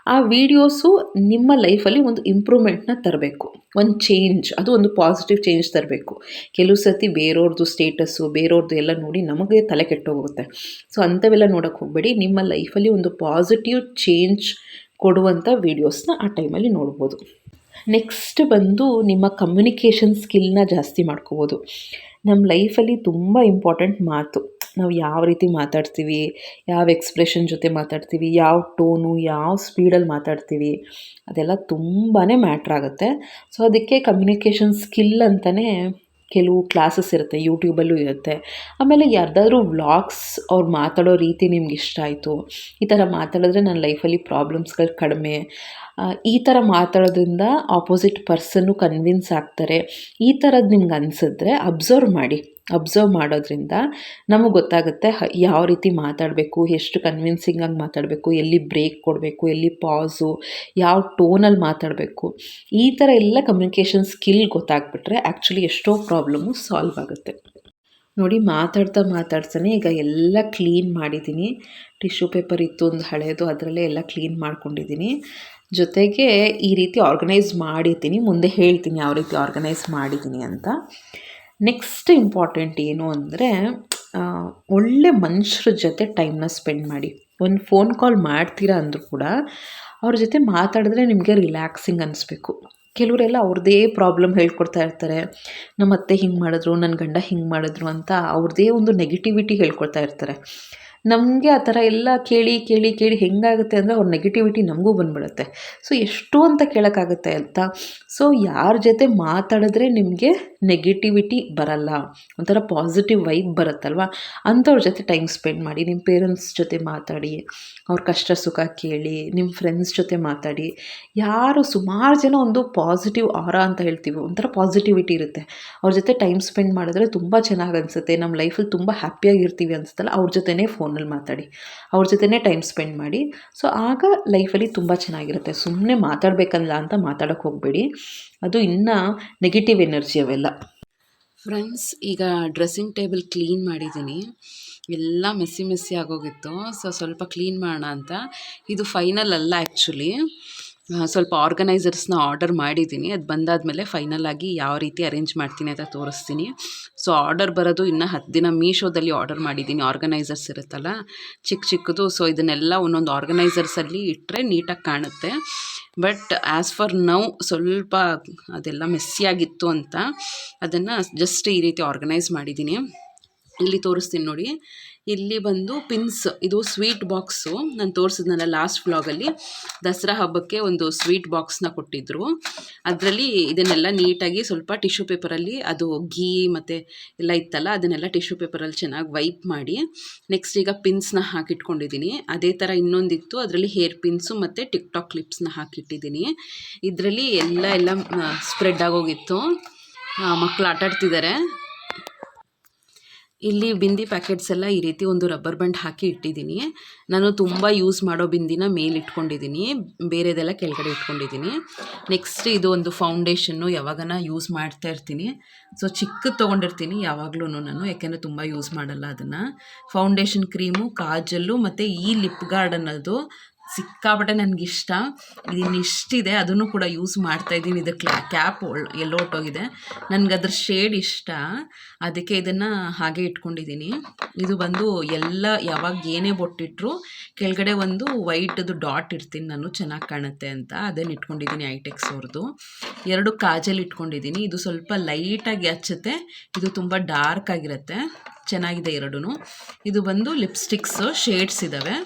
ಆ ವೀಡಿಯೋಸು ನಿಮ್ಮ ಲೈಫಲ್ಲಿ ಒಂದು ಇಂಪ್ರೂವ್ಮೆಂಟ್ನ ತರಬೇಕು. ಒಂದು ಚೇಂಜ್ ಅದು ಒಂದು ಪಾಸಿಟಿವ್ ಚೇಂಜ್ ತರಬೇಕು. ಕೆಲವು ಸರ್ತಿ ಬೇರೆಯವ್ರದ್ದು ಸ್ಟೇಟಸ್ಸು ಬೇರೆಯವ್ರದ್ದು ಎಲ್ಲ ನೋಡಿ ನಮಗೆ ತಲೆ ಕೆಟ್ಟೋಗುತ್ತೆ. ಸೊ ಅಂಥವೆಲ್ಲ ನೋಡೋಕ್ಕೆ ಹೋಗಬೇಡಿ. ನಿಮ್ಮ ಲೈಫಲ್ಲಿ ಒಂದು ಪಾಸಿಟಿವ್ ಚೇಂಜ್ ಕೊಡುವಂಥ ವೀಡಿಯೋಸ್ನ ಆ ಟೈಮಲ್ಲಿ ನೋಡ್ಬೋದು. ನೆಕ್ಸ್ಟ್ ಬಂದು ನಿಮ್ಮ ಕಮ್ಯುನಿಕೇಷನ್ ಸ್ಕಿಲ್ನ ಜಾಸ್ತಿ ಮಾಡ್ಕೋಬೋದು. ನಮ್ಮ ಲೈಫಲ್ಲಿ ತುಂಬ ಇಂಪಾರ್ಟೆಂಟ್ ಮಾತು. ನಾವು ಯಾವ ರೀತಿ ಮಾತಾಡ್ತೀವಿ, ಯಾವ ಎಕ್ಸ್ಪ್ರೆಷನ್ ಜೊತೆ ಮಾತಾಡ್ತೀವಿ, ಯಾವ ಟೋನು ಯಾವ ಸ್ಪೀಡಲ್ಲಿ ಮಾತಾಡ್ತೀವಿ, ಅದೆಲ್ಲ ತುಂಬಾ ಮ್ಯಾಟ್ರ್ ಆಗುತ್ತೆ. ಸೊ ಅದಕ್ಕೆ ಕಮ್ಯುನಿಕೇಷನ್ ಸ್ಕಿಲ್ ಅಂತಲೇ ಕೆಲವು ಕ್ಲಾಸಸ್ ಇರುತ್ತೆ ಯೂಟ್ಯೂಬಲ್ಲೂ ಇರುತ್ತೆ. ಆಮೇಲೆ ಯಾರ್ದಾದ್ರೂ ವ್ಲಾಗ್ಸ್ ಅವ್ರು ಮಾತಾಡೋ ರೀತಿ ನಿಮ್ಗೆ ಇಷ್ಟ ಆಯಿತು, ಈ ಥರ ಮಾತಾಡಿದ್ರೆ ನನ್ನ ಲೈಫಲ್ಲಿ ಪ್ರಾಬ್ಲಮ್ಸ್ಗಳು ಕಡಿಮೆ ಈ ಥರ ಮಾತಾಡೋದ್ರಿಂದ ಆಪೋಸಿಟ್ ಪರ್ಸನ್ನು ಕನ್ವಿನ್ಸ್ ಆಗ್ತಾರೆ. ಈ ಥರದ್ದು ನಿಮ್ಗೆ ಅನಿಸಿದ್ರೆ ಅಬ್ಸರ್ವ್ ಮಾಡಿ. ಅಬ್ಸರ್ವ್ ಮಾಡೋದ್ರಿಂದ ನಮಗೆ ಗೊತ್ತಾಗುತ್ತೆ ಯಾವ ರೀತಿ ಮಾತಾಡಬೇಕು, ಎಷ್ಟು ಕನ್ವಿನ್ಸಿಂಗಾಗಿ ಮಾತಾಡಬೇಕು, ಎಲ್ಲಿ ಬ್ರೇಕ್ ಕೊಡಬೇಕು, ಎಲ್ಲಿ ಪಾಸು ಯಾವ ಟೋನಲ್ಲಿ ಮಾತಾಡಬೇಕು. ಈ ಥರ ಎಲ್ಲ ಕಮ್ಯುನಿಕೇಷನ್ ಸ್ಕಿಲ್ ಗೊತ್ತಾಗ್ಬಿಟ್ರೆ ಆ್ಯಕ್ಚುಲಿ ಎಷ್ಟೋ ಪ್ರಾಬ್ಲಮ್ಮು ಸಾಲ್ವ್ ಆಗುತ್ತೆ. ನೋಡಿ, ಮಾತಾಡ್ತಾ ಮಾತಾಡ್ತಾನೆ ಈಗ ಎಲ್ಲ ಕ್ಲೀನ್ ಮಾಡಿದ್ದೀನಿ. ಟಿಶ್ಯೂ ಪೇಪರ್ ಇತ್ತು ಒಂದು ಹಳೆಯದು ಅದರಲ್ಲೇ ಎಲ್ಲ ಕ್ಲೀನ್ ಮಾಡ್ಕೊಂಡಿದ್ದೀನಿ. ಜೊತೆಗೆ ಈ ರೀತಿ ಆರ್ಗನೈಸ್ ಮಾಡಿದ್ದೀನಿ, ಮುಂದೆ ಹೇಳ್ತೀನಿ ಯಾವ ರೀತಿ ಆರ್ಗನೈಸ್ ಮಾಡಿದ್ದೀನಿ ಅಂತ. ನೆಕ್ಸ್ಟ್ ಇಂಪಾರ್ಟೆಂಟ್ ಏನು ಅಂದರೆ ಒಳ್ಳೆ ಮನುಷ್ಯರ ಜೊತೆ ಟೈಮ್ನ ಸ್ಪೆಂಡ್ ಮಾಡಿ. ಒಂದು ಫೋನ್ ಕಾಲ್ ಮಾಡ್ತೀರಾ ಅಂದರೂ ಕೂಡ, ಅವ್ರ ಜೊತೆ ಮಾತಾಡಿದ್ರೆ ನಿಮಗೆ ರಿಲ್ಯಾಕ್ಸಿಂಗ್ ಅನ್ನಿಸ್ಬೇಕು ಕೆಲವರೆಲ್ಲ ಅವ್ರದ್ದೇ ಪ್ರಾಬ್ಲಮ್ ಹೇಳ್ಕೊಡ್ತಾ ಇರ್ತಾರೆ. ನಮ್ಮ ಅತ್ತೆ ಹಿಂಗೆ ಮಾಡಿದ್ರು ನನ್ನ ಗಂಡ ಹಿಂಗೆ ಮಾಡಿದ್ರು ಅಂತ ಅವ್ರದ್ದೇ ಒಂದು ನೆಗೆಟಿವಿಟಿ ಹೇಳ್ಕೊಡ್ತಾ ಇರ್ತಾರೆ. ನಮಗೆ ಆ ಥರ ಎಲ್ಲ ಕೇಳಿ ಕೇಳಿ ಕೇಳಿ ಹೆಂಗಾಗುತ್ತೆ ಅಂದರೆ ಅವ್ರ ನೆಗೆಟಿವಿಟಿ ನಮಗೂ ಬಂದ್ಬಿಡುತ್ತೆ. ಸೊ ಎಷ್ಟು ಅಂತ ಕೇಳೋಕ್ಕಾಗುತ್ತೆ ಅಂತ? ಸೊ ಯಾರ ಜೊತೆ ಮಾತಾಡಿದ್ರೆ ನಿಮಗೆ ನೆಗೆಟಿವಿಟಿ ಬರಲ್ಲ? ಒಂಥರ ಪಾಸಿಟಿವ್ ವೈಬ್ ಬರುತ್ತಲ್ವ? ಅಂಥವ್ರ ಜೊತೆ ಟೈಮ್ ಸ್ಪೆಂಡ್ ಮಾಡಿ ನಿಮ್ಮ ಪೇರೆಂಟ್ಸ್ ಜೊತೆ ಮಾತಾಡಿ, ಅವ್ರ ಕಷ್ಟ, ಸುಖ ಕೇಳಿ ನಿಮ್ಮ ಫ್ರೆಂಡ್ಸ್ ಜೊತೆ ಮಾತಾಡಿ. ಯಾರು ಸುಮಾರು ಜನ ಒಂದು ಪಾಸಿಟಿವ್ ಆರ ಅಂತ ಹೇಳ್ತೀವಿ, ಒಂಥರ ಪಾಸಿಟಿವಿಟಿ ಇರುತ್ತೆ. ಅವ್ರ ಜೊತೆ ಟೈಮ್ ಸ್ಪೆಂಡ್ ಮಾಡಿದ್ರೆ ತುಂಬ ಚೆನ್ನಾಗಿ ಅನಿಸುತ್ತೆ. ನಮ್ಮ ಲೈಫಲ್ಲಿ ತುಂಬ ಹ್ಯಾಪಿಯಾಗಿರ್ತೀವಿ ಅನಿಸುತ್ತಲ್ಲ, ಅವ್ರ ಜೊತೆನೇ ಫೋನಲ್ಲಿ ಮಾತಾಡಿ. ಅವ್ರ ಜೊತೆನೇ ಟೈಮ್ ಸ್ಪೆಂಡ್ ಮಾಡಿ. ಸೊ ಆಗ ಲೈಫಲ್ಲಿ ತುಂಬ ಚೆನ್ನಾಗಿರುತ್ತೆ. ಸುಮ್ಮನೆ ಮಾತಾಡಬೇಕಲ್ಲ ಅಂತ ಮಾತಾಡೋಕ್ಕೆ ಹೋಗಬೇಡಿ. ಅದು ಇನ್ನೂ ನೆಗೆಟಿವ್ ಎನರ್ಜಿ ಅವೆಲ್ಲ. ಫ್ರೆಂಡ್ಸ್ ಈಗ ಡ್ರೆಸ್ಸಿಂಗ್ ಟೇಬಲ್ ಕ್ಲೀನ್ ಮಾಡಿದ್ದೀನಿ. ಎಲ್ಲ ಮೆಸ್ಸಿ ಮೆಸ್ಸಿ ಆಗೋಗಿತ್ತು. ಸೊ ಸ್ವಲ್ಪ ಕ್ಲೀನ್ ಮಾಡೋಣ ಅಂತ. ಇದು ಫೈನಲ್ ಅಲ್ಲ ಆ್ಯಕ್ಚುಲಿ ಸ್ವಲ್ಪ ಆರ್ಗನೈಸರ್ಸ್ನ ಆರ್ಡರ್ ಮಾಡಿದ್ದೀನಿ. ಅದು ಬಂದಾದಮೇಲೆ ಫೈನಲ್ ಆಗಿ ಯಾವ ರೀತಿ ಅರೇಂಜ್ ಮಾಡ್ತೀನಿ ಅಂತ ತೋರಿಸ್ತೀನಿ. ಸೊ ಆರ್ಡರ್ ಬರೋದು ಇನ್ನು ಹತ್ತು ದಿನ ಮೀಶೋದಲ್ಲಿ ಆರ್ಡರ್ ಮಾಡಿದ್ದೀನಿ. ಆರ್ಗನೈಸರ್ಸ್ ಇರುತ್ತಲ್ಲ ಚಿಕ್ಕ ಚಿಕ್ಕದು. ಸೊ ಇದನ್ನೆಲ್ಲ ಒಂದೊಂದು ಆರ್ಗನೈಸರ್ಸಲ್ಲಿ ಇಟ್ಟರೆ ನೀಟಾಗಿ ಕಾಣುತ್ತೆ. ಬಟ್ ಆ್ಯಸ್ ಫಾರ್ ನೌ ಸ್ವಲ್ಪ ಅದೆಲ್ಲ ಮೆಸ್ಸಿಯಾಗಿತ್ತು ಅಂತ, ಅದನ್ನು ಜಸ್ಟ್ ಈ ರೀತಿ ಆರ್ಗನೈಸ್ ಮಾಡಿದ್ದೀನಿ. ಇಲ್ಲಿ ತೋರಿಸ್ತೀನಿ ನೋಡಿ. ಇಲ್ಲಿ ಬಂದು ಪಿನ್ಸ್ ಇದು ಸ್ವೀಟ್ ಬಾಕ್ಸು ನಾನು ತೋರಿಸಿದ್ನಲ್ಲ ಲಾಸ್ಟ್ ವ್ಲಾಗಲ್ಲಿ ದಸರಾ ಹಬ್ಬಕ್ಕೆ ಒಂದು ಸ್ವೀಟ್ ಬಾಕ್ಸ್ನ ಕೊಟ್ಟಿದ್ದರು ಅದರಲ್ಲಿ ಇದನ್ನೆಲ್ಲ ನೀಟಾಗಿ ಸ್ವಲ್ಪ ಟಿಶ್ಯೂ ಪೇಪರಲ್ಲಿ ಅದು ಘೀ ಮತ್ತು ಎಲ್ಲ ಇತ್ತಲ್ಲ, ಅದನ್ನೆಲ್ಲ ಟಿಶ್ಯೂ ಪೇಪರಲ್ಲಿ ಚೆನ್ನಾಗಿ ವೈಪ್ ಮಾಡಿ ನೆಕ್ಸ್ಟ್ ಈಗ ಪಿನ್ಸ್ನ ಹಾಕಿಟ್ಕೊಂಡಿದ್ದೀನಿ ಅದೇ ಥರ ಇನ್ನೊಂದಿತ್ತು. ಅದರಲ್ಲಿ ಹೇರ್ ಪಿನ್ಸು ಮತ್ತು ಟಿಕ್ ಟಾಕ್ ಕ್ಲಿಪ್ಸ್ನ ಹಾಕಿಟ್ಟಿದ್ದೀನಿ ಇದರಲ್ಲಿ ಎಲ್ಲ ಎಲ್ಲ ಸ್ಪ್ರೆಡ್ ಆಗೋಗಿತ್ತು. ಮಕ್ಕಳು ಆಟಾಡ್ತಿದ್ದಾರೆ ಇಲ್ಲಿ ಬಿಂದಿ ಪ್ಯಾಕೆಟ್ಸ್ ಎಲ್ಲ ಈ ರೀತಿ ಒಂದು ರಬ್ಬರ್ ಬ್ಯಾಂಡ್ ಹಾಕಿ ಇಟ್ಟಿದ್ದೀನಿ. ನಾನು ತುಂಬ ಯೂಸ್ ಮಾಡೋ ಬಿಂದಿನ ಮೇಲೆ ಇಟ್ಕೊಂಡಿದ್ದೀನಿ. ಬೇರೆದೆಲ್ಲ ಕೆಳಗಡೆ ಇಟ್ಕೊಂಡಿದ್ದೀನಿ. ನೆಕ್ಸ್ಟ್ ಇದು ಒಂದು ಫೌಂಡೇಶನ್ನು ಯಾವಾಗನ ಯೂಸ್ ಮಾಡ್ತಾ ಇರ್ತೀನಿ. ಸೊ ಚಿಕ್ಕದು ತೊಗೊಂಡಿರ್ತೀನಿ ಯಾವಾಗಲೂ ನಾನು, ಯಾಕೆಂದರೆ ತುಂಬ ಯೂಸ್ ಮಾಡಲ್ಲ ಅದನ್ನು. ಫೌಂಡೇಶನ್ ಕ್ರೀಮು ಕಾಜಲ್ಲು ಮತ್ತು ಈ ಲಿಪ್ ಗಾರ್ಡ್ ಅನ್ನೋದು ಸಿಕ್ಕಾಪಟ್ಟೆ ನನಗಿಷ್ಟ. ಇದು ಇಷ್ಟಿದೆ, ಅದನ್ನು ಕೂಡ ಯೂಸ್ ಮಾಡ್ತಾ ಇದ್ದೀನಿ. ಇದು ಕ್ಯಾಪ್ ಎಲ್ಲೋ ಹೊಟ್ಟೋಗಿದೆ ನನಗೆ ಅದ್ರ ಶೇಡ್ ಇಷ್ಟ. ಅದಕ್ಕೆ ಇದನ್ನು ಹಾಗೆ ಇಟ್ಕೊಂಡಿದ್ದೀನಿ. ಇದು ಬಂದು ಎಲ್ಲ ಯಾವಾಗ ಏನೇ ಬೊಟ್ಟಿಟ್ರು ಕೆಳಗಡೆ ಒಂದು ವೈಟದು ಡಾಟ್ ಇರ್ತೀನಿ ನಾನು. ಚೆನ್ನಾಗಿ ಕಾಣುತ್ತೆ ಅಂತ. ಅದನ್ನು ಇಟ್ಕೊಂಡಿದ್ದೀನಿ ಐಟೆಕ್ಸ್ ಅವ್ರದ್ದು ಎರಡು ಕಾಜಲ್ ಇಟ್ಕೊಂಡಿದ್ದೀನಿ. ಇದು ಸ್ವಲ್ಪ ಲೈಟಾಗಿ ಹಚ್ಚುತ್ತೆ. ಇದು ತುಂಬ ಡಾರ್ಕ್ ಆಗಿರುತ್ತೆ. ಚೆನ್ನಾಗಿದೆ ಎರಡೂ ಇದು ಬಂದು ಲಿಪ್ಸ್ಟಿಕ್ಸು, ಶೇಡ್ಸ್ ಇದ್ದಾವೆ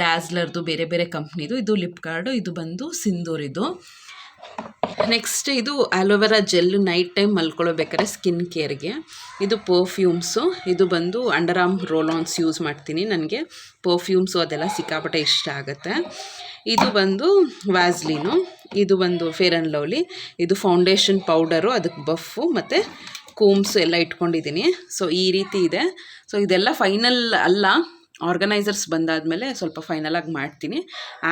ಡ್ಯಾಸ್ಲರ್ದು ಬೇರೆ ಬೇರೆ ಕಂಪ್ನಿದು, ಇದು ಲಿಪ್ ಗಾರ್ಡು ಇದು ಬಂದು ಸಿಂಧೂರಿದು ನೆಕ್ಸ್ಟ್ ಇದು aloe vera gel night time ಮಲ್ಕೊಳ್ಳೋಬೇಕಾದ್ರೆ skin ಕೇರ್ಗೆ ಇದು ಪರ್ಫ್ಯೂಮ್ಸು ಇದು ಬಂದು under am roll ons use ಮಾಡ್ತೀನಿ ನನಗೆ. ಪರ್ಫ್ಯೂಮ್ಸು ಅದೆಲ್ಲ ಸಿಕ್ಕಾಪಟ್ಟೆ ಇಷ್ಟ ಆಗುತ್ತೆ. ಇದು ಬಂದು ವ್ಯಾಸ್ಲೀನು ಇದು ಬಂದು ಫೇರ್ ಆ್ಯಂಡ್ ಲವ್ಲಿ ಇದು ಫೌಂಡೇಶನ್ ಪೌಡರು ಅದಕ್ಕೆ ಬಫ್ಫು ಮತ್ತು ಕೂಮ್ಸು ಎಲ್ಲ ಇಟ್ಕೊಂಡಿದ್ದೀನಿ. ಸೊ ಈ ರೀತಿ ಇದೆ. ಸೊ ಇದೆಲ್ಲ ಫೈನಲ್ ಅಲ್ಲ. ಆರ್ಗನೈಸರ್ಸ್ ಬಂದಾದಮೇಲೆ ಸ್ವಲ್ಪ ಫೈನಲಾಗಿ ಮಾಡ್ತೀನಿ.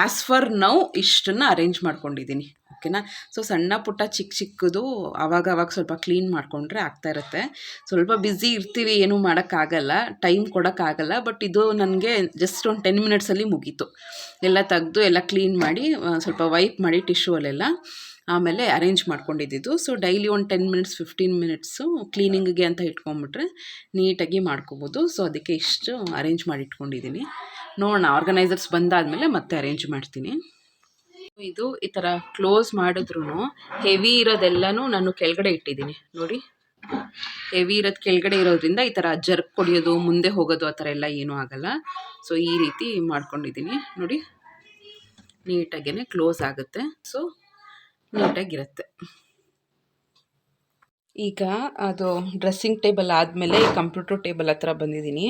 ಆ್ಯಸ್ ಫರ್ ನೌ ಇಷ್ಟನ್ನು ಅರೇಂಜ್ ಮಾಡ್ಕೊಂಡಿದ್ದೀನಿ ಓಕೆನಾ ಸೊ ಸಣ್ಣ ಪುಟ್ಟ ಚಿಕ್ಕ ಚಿಕ್ಕದು ಆವಾಗ ಆವಾಗ ಸ್ವಲ್ಪ ಕ್ಲೀನ್ ಮಾಡಿಕೊಂಡ್ರೆ ಆಗ್ತಾಯಿರುತ್ತೆ ಸ್ವಲ್ಪ ಬ್ಯುಸಿ ಇರ್ತೀವಿ, ಏನೂ ಮಾಡೋಕ್ಕಾಗಲ್ಲ. ಟೈಮ್ ಕೊಡೋಕ್ಕಾಗಲ್ಲ ಬಟ್ ಇದು ನನಗೆ ಜಸ್ಟ್ ಒಂದು ಟೆನ್ ಮಿನಿಟ್ಸಲ್ಲಿ ಮುಗೀತು. ಎಲ್ಲ ತೆಗೆದು, ಎಲ್ಲ ಕ್ಲೀನ್ ಮಾಡಿ ಸ್ವಲ್ಪ ವೈಪ್ ಮಾಡಿ ಟಿಶ್ಯೂ ಅಲ್ಲೆಲ್ಲ. ಆಮೇಲೆ ಅರೇಂಜ್ ಮಾಡ್ಕೊಂಡಿದ್ದು ಸೊ ಡೈಲಿ ಒಂದು ಟೆನ್ ಮಿನಿಟ್ಸ್ ಫಿಫ್ಟೀನ್ ಮಿನಿಟ್ಸು ಕ್ಲೀನಿಂಗಿಗೆ ಅಂತ ಇಟ್ಕೊಂಬಿಟ್ರೆ ನೀಟಾಗಿ ಮಾಡ್ಕೋಬೋದು. ಸೊ ಅದಕ್ಕೆ ಇಷ್ಟು ಅರೇಂಜ್ ಮಾಡಿ ಇಟ್ಕೊಂಡಿದ್ದೀನಿ ನೋಡೋಣ ಆರ್ಗನೈಸರ್ಸ್ ಬಂದಾದಮೇಲೆ ಮತ್ತೆ ಅರೇಂಜ್ ಮಾಡ್ತೀನಿ. ಇದು ಈ ಥರ ಕ್ಲೋಸ್ ಮಾಡಿದ್ರು ಹೆವಿ ಇರೋದೆಲ್ಲನೂ ನಾನು ಕೆಳಗಡೆ ಇಟ್ಟಿದ್ದೀನಿ. ನೋಡಿ. ಹೆವಿ ಇರೋದು ಕೆಳಗಡೆ ಇರೋದ್ರಿಂದ ಈ ಥರ ಜರ್ಕ್ ಕೊಡಿಯೋದು ಮುಂದೆ ಹೋಗೋದು ಆ ಥರ ಎಲ್ಲ ಏನೂ ಆಗಲ್ಲ. ಸೊ ಈ ರೀತಿ ಮಾಡ್ಕೊಂಡಿದ್ದೀನಿ. ನೋಡಿ. ನೀಟಾಗೇ ಕ್ಲೋಸ್ ಆಗುತ್ತೆ. ಸೊ ನೀಟಾಗಿರುತ್ತೆ. ಈಗ ಅದು ಡ್ರೆಸ್ಸಿಂಗ್ ಟೇಬಲ್ ಆದಮೇಲೆ ಕಂಪ್ಯೂಟರ್ ಟೇಬಲ್ ಹತ್ರ ಬಂದಿದ್ದೀನಿ.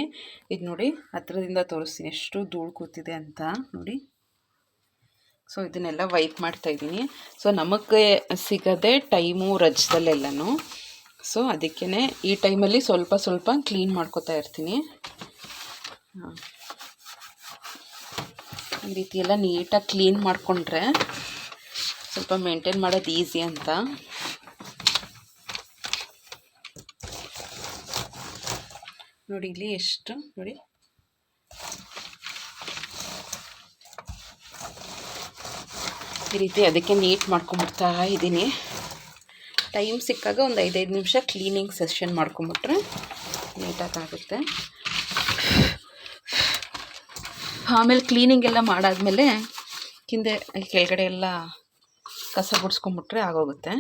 ಇದು ನೋಡಿ, ಹತ್ರದಿಂದ ತೋರಿಸ್ತೀನಿ ಎಷ್ಟು ಧೂಳು ಕೂತಿದೆ ಅಂತ. ನೋಡಿ. ಸೊ ಇದನ್ನೆಲ್ಲ ವೈಪ್ ಮಾಡ್ತಾ ಇದ್ದೀನಿ. ಸೊ ನಮಗೆ ಸಿಗದೆ ಟೈಮು ರಜದಲ್ಲೆಲ್ಲನೂ. ಸೊ ಅದಕ್ಕೇ ಈ ಟೈಮಲ್ಲಿ ಸ್ವಲ್ಪ ಸ್ವಲ್ಪ ಕ್ಲೀನ್ ಮಾಡ್ಕೋತಾ ಇರ್ತೀನಿ. ಈ ರೀತಿ ಎಲ್ಲ ನೀಟಾಗಿ ಕ್ಲೀನ್ ಮಾಡಿಕೊಂಡ್ರೆ ಸ್ವಲ್ಪ ಮೇಂಟೈನ್ ಮಾಡೋದು ಈಸಿ ಅಂತ. ನೋಡಿ ಇಲ್ಲಿ ಎಷ್ಟು, ನೋಡಿ. ಈ ರೀತಿ ಅದಕ್ಕೆ ನೀಟ್ ಮಾಡ್ಕೊಂಬಿಡ್ತಾ ಇದ್ದೀನಿ ಟೈಮ್ ಸಿಕ್ಕಾಗ ಒಂದು ಐದೈದು ನಿಮಿಷ ಕ್ಲೀನಿಂಗ್ ಸೆಷನ್ ಮಾಡ್ಕೊಂಬಿಟ್ರೆ ನೀಟಾಗಾಗುತ್ತೆ ಆಮೇಲೆ ಕ್ಲೀನಿಂಗ್ ಎಲ್ಲ ಮಾಡಾದಮೇಲೆ ಹಿಂದೆ ಕೆಳಗಡೆ ಎಲ್ಲ ಕಸ ಗುಡಿಸ್ಕೊಂಬಿಟ್ರೆ ಆಗೋಗುತ್ತೆ.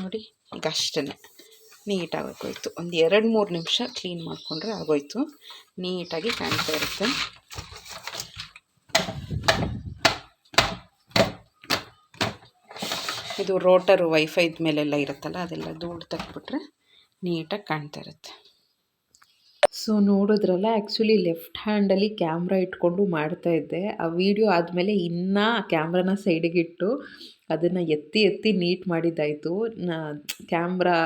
ನೋಡಿ, ಈಗ ಅಷ್ಟೇ ನೀಟಾಗೋಯ್ತು. ಒಂದು ಎರಡು ಮೂರು ನಿಮಿಷ ಕ್ಲೀನ್ ಮಾಡಿಕೊಂಡ್ರೆ ಆಗೋಯ್ತು. ನೀಟಾಗಿ ಕಾಣ್ತಾ ಇರುತ್ತೆ. ಇದು ರೋಟರು ವೈಫೈದ ಮೇಲೆಲ್ಲ ಇರುತ್ತಲ್ಲ, ಅದೆಲ್ಲ ಧೂಳು ತೆಗೆದ್ಬಿಟ್ರೆ ನೀಟಾಗಿ ಕಾಣ್ತಾ ಇರುತ್ತೆ. ಸೊ ನೋಡಿದ್ರಲ್ಲ ಆ್ಯಕ್ಚುಲಿ ಲೆಫ್ಟ್ ಹ್ಯಾಂಡಲ್ಲಿ ಕ್ಯಾಮ್ರಾ ಇಟ್ಕೊಂಡು ಮಾಡ್ತಾ ಇದ್ದೆ. ಆ ವಿಡಿಯೋ ಆದಮೇಲೆ ಇನ್ನೂ ಕ್ಯಾಮ್ರಾನ ಸೈಡಿಗಿಟ್ಟು ಅದನ್ನು ಎತ್ತಿ ಎತ್ತಿ ನೀಟ್ ಮಾಡಿದ್ದಾಯಿತು. ಕ್ಯಾಮ್ರಾ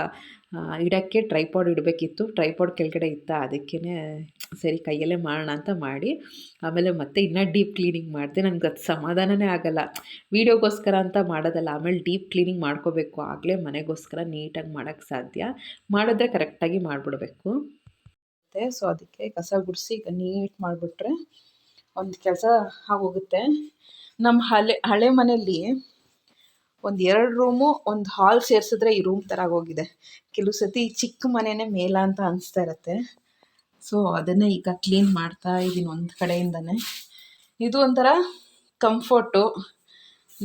ಇಡೋಕ್ಕೆ ಟ್ರೈಪಾಡ್ ಇಡಬೇಕಿತ್ತು. ಟ್ರೈಪಾಡ್ ಕೆಳಗಡೆ ಇತ್ತ ಅದಕ್ಕೇ ಸರಿ ಕೈಯಲ್ಲೇ ಮಾಡೋಣ ಅಂತ ಮಾಡಿ ಆಮೇಲೆ ಮತ್ತೆ ಇನ್ನೂ ಡೀಪ್ ಕ್ಲೀನಿಂಗ್ ಮಾಡಿದೆ. ನನಗೆ ಅದು ಸಮಾಧಾನನೇ ಆಗಲ್ಲ. ವೀಡಿಯೋಗೋಸ್ಕರ ಅಂತ ಮಾಡೋದಲ್ಲ, ಆಮೇಲೆ ಡೀಪ್ ಕ್ಲೀನಿಂಗ್ ಮಾಡ್ಕೋಬೇಕು ಆಗಲೇ ಮನೆಗೋಸ್ಕರ ನೀಟಾಗಿ ಮಾಡೋಕ್ಕೆ ಸಾಧ್ಯ. ಮಾಡಿದ್ರೆ ಕರೆಕ್ಟಾಗಿ ಮಾಡಿಬಿಡ್ಬೇಕು. ಮತ್ತು ಸೊ ಅದಕ್ಕೆ ಕಸ ಗುಡಿಸಿ ಈಗ ನೀಟ್ ಮಾಡಿಬಿಟ್ರೆ ಒಂದು ಕೆಲಸ ಆಗೋಗುತ್ತೆ. ನಮ್ಮ ಹಳೆ ಹಳೆ ಮನೆಯಲ್ಲಿ ಒಂದು ಎರಡು ರೂಮು ಒಂದು ಹಾಲ್ ಸೇರಿಸಿದ್ರೆ ಈ ರೂಮ್ ಥರ ಆಗೋಗಿದೆ. ಕೆಲವು ಸತಿ ಚಿಕ್ಕ ಮನೆಯೇ ಮೇಲ ಅಂತ ಅನಿಸ್ತಾ ಇರುತ್ತೆ. ಸೊ ಅದನ್ನೇ ಈಗ ಕ್ಲೀನ್ ಮಾಡ್ತಾ ಇದ್ದೀನಿ ಒಂದು ಕಡೆಯಿಂದನೇ. ಇದು ಒಂಥರ ಕಂಫರ್ಟು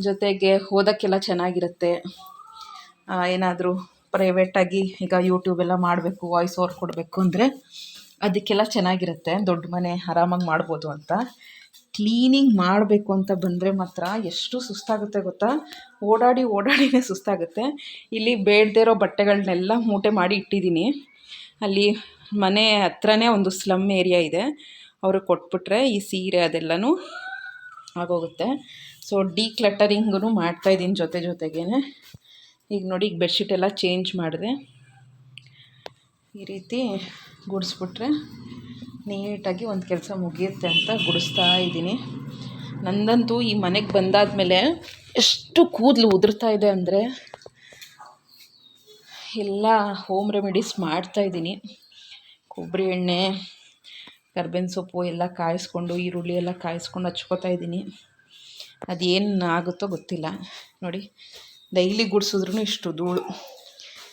ಜೊತೆಗೆ ಓದೋಕ್ಕೆಲ್ಲ ಚೆನ್ನಾಗಿರುತ್ತೆ. ಏನಾದರೂ ಪ್ರೈವೇಟಾಗಿ ಈಗ ಯೂಟ್ಯೂಬ್ ಎಲ್ಲ ಮಾಡಬೇಕು ವಾಯ್ಸ್ ಓವರ್ ಕೊಡಬೇಕು ಅಂದರೆ. ಅದಕ್ಕೆಲ್ಲ ಚೆನ್ನಾಗಿರುತ್ತೆ. ದೊಡ್ಡ ಮನೆ, ಆರಾಮಾಗಿ ಮಾಡ್ಬೋದು ಅಂತ. ಕ್ಲೀನಿಂಗ್ ಮಾಡಬೇಕು ಅಂತ ಬಂದರೆ ಮಾತ್ರ ಎಷ್ಟು ಸುಸ್ತಾಗುತ್ತೆ ಗೊತ್ತಾ? ಓಡಾಡಿ ಓಡಾಡಿನೇ ಸುಸ್ತಾಗುತ್ತೆ. ಇಲ್ಲಿ ಬೇಡದೇ ಇರೋ ಬಟ್ಟೆಗಳನ್ನೆಲ್ಲ ಮೂಟೆ ಮಾಡಿ ಇಟ್ಟಿದ್ದೀನಿ. ಅಲ್ಲಿ ಮನೆ ಹತ್ರನೇ ಒಂದು ಸ್ಲಮ್ ಏರಿಯಾ ಇದೆ. ಅವರು ಕೊಟ್ಬಿಟ್ರೆ ಈ ಸೀರೆ ಅದೆಲ್ಲನೂ ಆಗೋಗುತ್ತೆ. ಸೊ ಡಿಕ್ಲಟರಿಂಗೂ ಮಾಡ್ತಾಯಿದ್ದೀನಿ ಜೊತೆ ಜೊತೆಗೇ ಈಗ ನೋಡಿ, ಈಗ ಬೆಡ್ಶೀಟ್ ಎಲ್ಲ ಚೇಂಜ್ ಮಾಡಿದೆ. ಈ ರೀತಿ ಗುಡಿಸ್ಬಿಟ್ರೆ ನೀಟಾಗಿ ಒಂದು ಕೆಲಸ ಮುಗಿಯುತ್ತೆ ಅಂತ ಗುಡಿಸ್ತಾ ಇದ್ದೀನಿ. ನಂದಂತೂ ಈ ಮನೆಗೆ ಬಂದಾದಮೇಲೆ ಎಷ್ಟು ಕೂದಲು ಉದುರ್ತಾ ಇದೆ ಅಂದರೆ ಎಲ್ಲ ಹೋಮ್ ರೆಮಿಡೀಸ್ ಮಾಡ್ತಾಯಿದ್ದೀನಿ ಕೊಬ್ಬರಿ ಎಣ್ಣೆ, ಕರ್ಬೇವಿನ ಸೊಪ್ಪು ಎಲ್ಲ ಕಾಯಿಸ್ಕೊಂಡು, ಈರುಳ್ಳಿ ಎಲ್ಲ ಕಾಯಿಸ್ಕೊಂಡು ಹಚ್ಕೋತಾ ಇದ್ದೀನಿ. ಅದೇನು ಆಗುತ್ತೋ ಗೊತ್ತಿಲ್ಲ. ನೋಡಿ, ಡೈಲಿ ಗುಡಿಸಿದ್ರೂ ಇಷ್ಟು ಧೂಳು.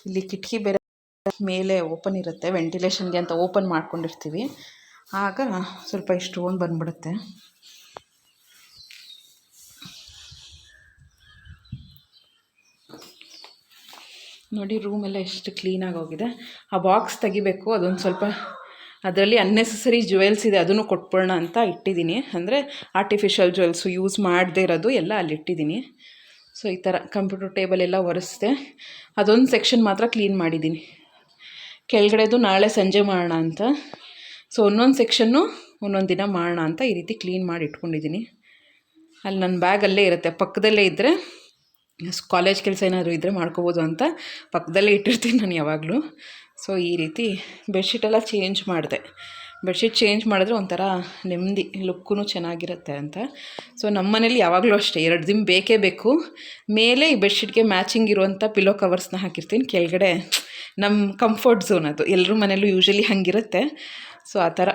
ಇಲ್ಲಿ ಕಿಟಕಿ ಬೇರೆ ಮೇಲೆ ಓಪನ್ ಇರುತ್ತೆ ವೆಂಟಿಲೇಷನ್ಗೆ ಅಂತ ಓಪನ್ ಮಾಡ್ಕೊಂಡಿರ್ತೀವಿ. ಆಗ ಸ್ವಲ್ಪ ಇಷ್ಟೊಂದು ಬಂದ್ಬಿಡುತ್ತೆ. ನೋಡಿ ರೂಮೆಲ್ಲ ಎಷ್ಟು ಕ್ಲೀನಾಗಿ ಹೋಗಿದೆ. ಆ ಬಾಕ್ಸ್ ತೆಗಿಬೇಕು, ಅದೊಂದು ಸ್ವಲ್ಪ ಅದರಲ್ಲಿ ಅನ್ನೆಸೆಸರಿ ಜುವೆಲ್ಸ್ ಇದೆ, ಅದನ್ನು ಕೊಟ್ಬಿಡೋಣ ಅಂತ ಇಟ್ಟಿದ್ದೀನಿ. ಅಂದರೆ ಆರ್ಟಿಫಿಷಿಯಲ್ ಜುವೆಲ್ಸು ಯೂಸ್ ಮಾಡದೇ ಇರೋದು ಎಲ್ಲ ಅಲ್ಲಿ ಇಟ್ಟಿದ್ದೀನಿ. ಸೊ ಈ ಥರ ಕಂಪ್ಯೂಟರ್ ಟೇಬಲ್ ಎಲ್ಲ ಒರೆಸ್ದೆ, ಅದೊಂದು ಸೆಕ್ಷನ್ ಮಾತ್ರ ಕ್ಲೀನ್ ಮಾಡಿದ್ದೀನಿ. ಕೆಳಗಡೆದು ನಾಳೆ ಸಂಜೆ ಮಾಡೋಣ ಅಂತ. ಸೊ ಒಂದೊಂದು ಸೆಕ್ಷನ್ನು ಒಂದೊಂದು ದಿನ ಮಾಡೋಣ ಅಂತ ಈ ರೀತಿ ಕ್ಲೀನ್ ಮಾಡಿ ಇಟ್ಕೊಂಡಿದ್ದೀನಿ. ಅಲ್ಲಿ ನನ್ನ ಬ್ಯಾಗ್ ಅಲ್ಲೇ ಇರುತ್ತೆ. ಪಕ್ಕದಲ್ಲೇ ಇದ್ದರೆ ಕಾಲೇಜ್ ಕೆಲಸ ಏನಾದರೂ ಇದ್ದರೆ ಮಾಡ್ಕೋಬೋದು ಅಂತ ಪಕ್ಕದಲ್ಲೇ ಇಟ್ಟಿರ್ತೀನಿ ನಾನು ಯಾವಾಗಲೂ. ಸೊ ಈ ರೀತಿ ಬೆಡ್ಶೀಟೆಲ್ಲ ಚೇಂಜ್ ಮಾಡಿದೆ. ಬೆಡ್ಶೀಟ್ ಚೇಂಜ್ ಮಾಡಿದ್ರೆ ಒಂಥರ ನೆಮ್ಮದಿ ಲುಕ್ಕೂ ಚೆನ್ನಾಗಿರುತ್ತೆ ಅಂತ. ಸೊ ನಮ್ಮ ಮನೇಲಿ ಯಾವಾಗಲೂ ಅಷ್ಟೇ, ಎರಡು ದಿನ ಬೇಕೇ ಬೇಕು. ಮೇಲೆ ಈ ಬೆಡ್ಶೀಟ್ಗೆ ಮ್ಯಾಚಿಂಗ್ ಇರುವಂಥ ಪಿಲೋ ಕವರ್ಸ್ನ ಹಾಕಿರ್ತೀನಿ. ಕೆಳಗಡೆ ನಮ್ಮ ಕಂಫರ್ಟ್ ಝೋನ್ ಅದು. ಎಲ್ಲರ ಮನೇಲೂ ಯೂಶ್ವಲಿ ಹಾಗಿರುತ್ತೆ. ಸೊ ಆ ಥರ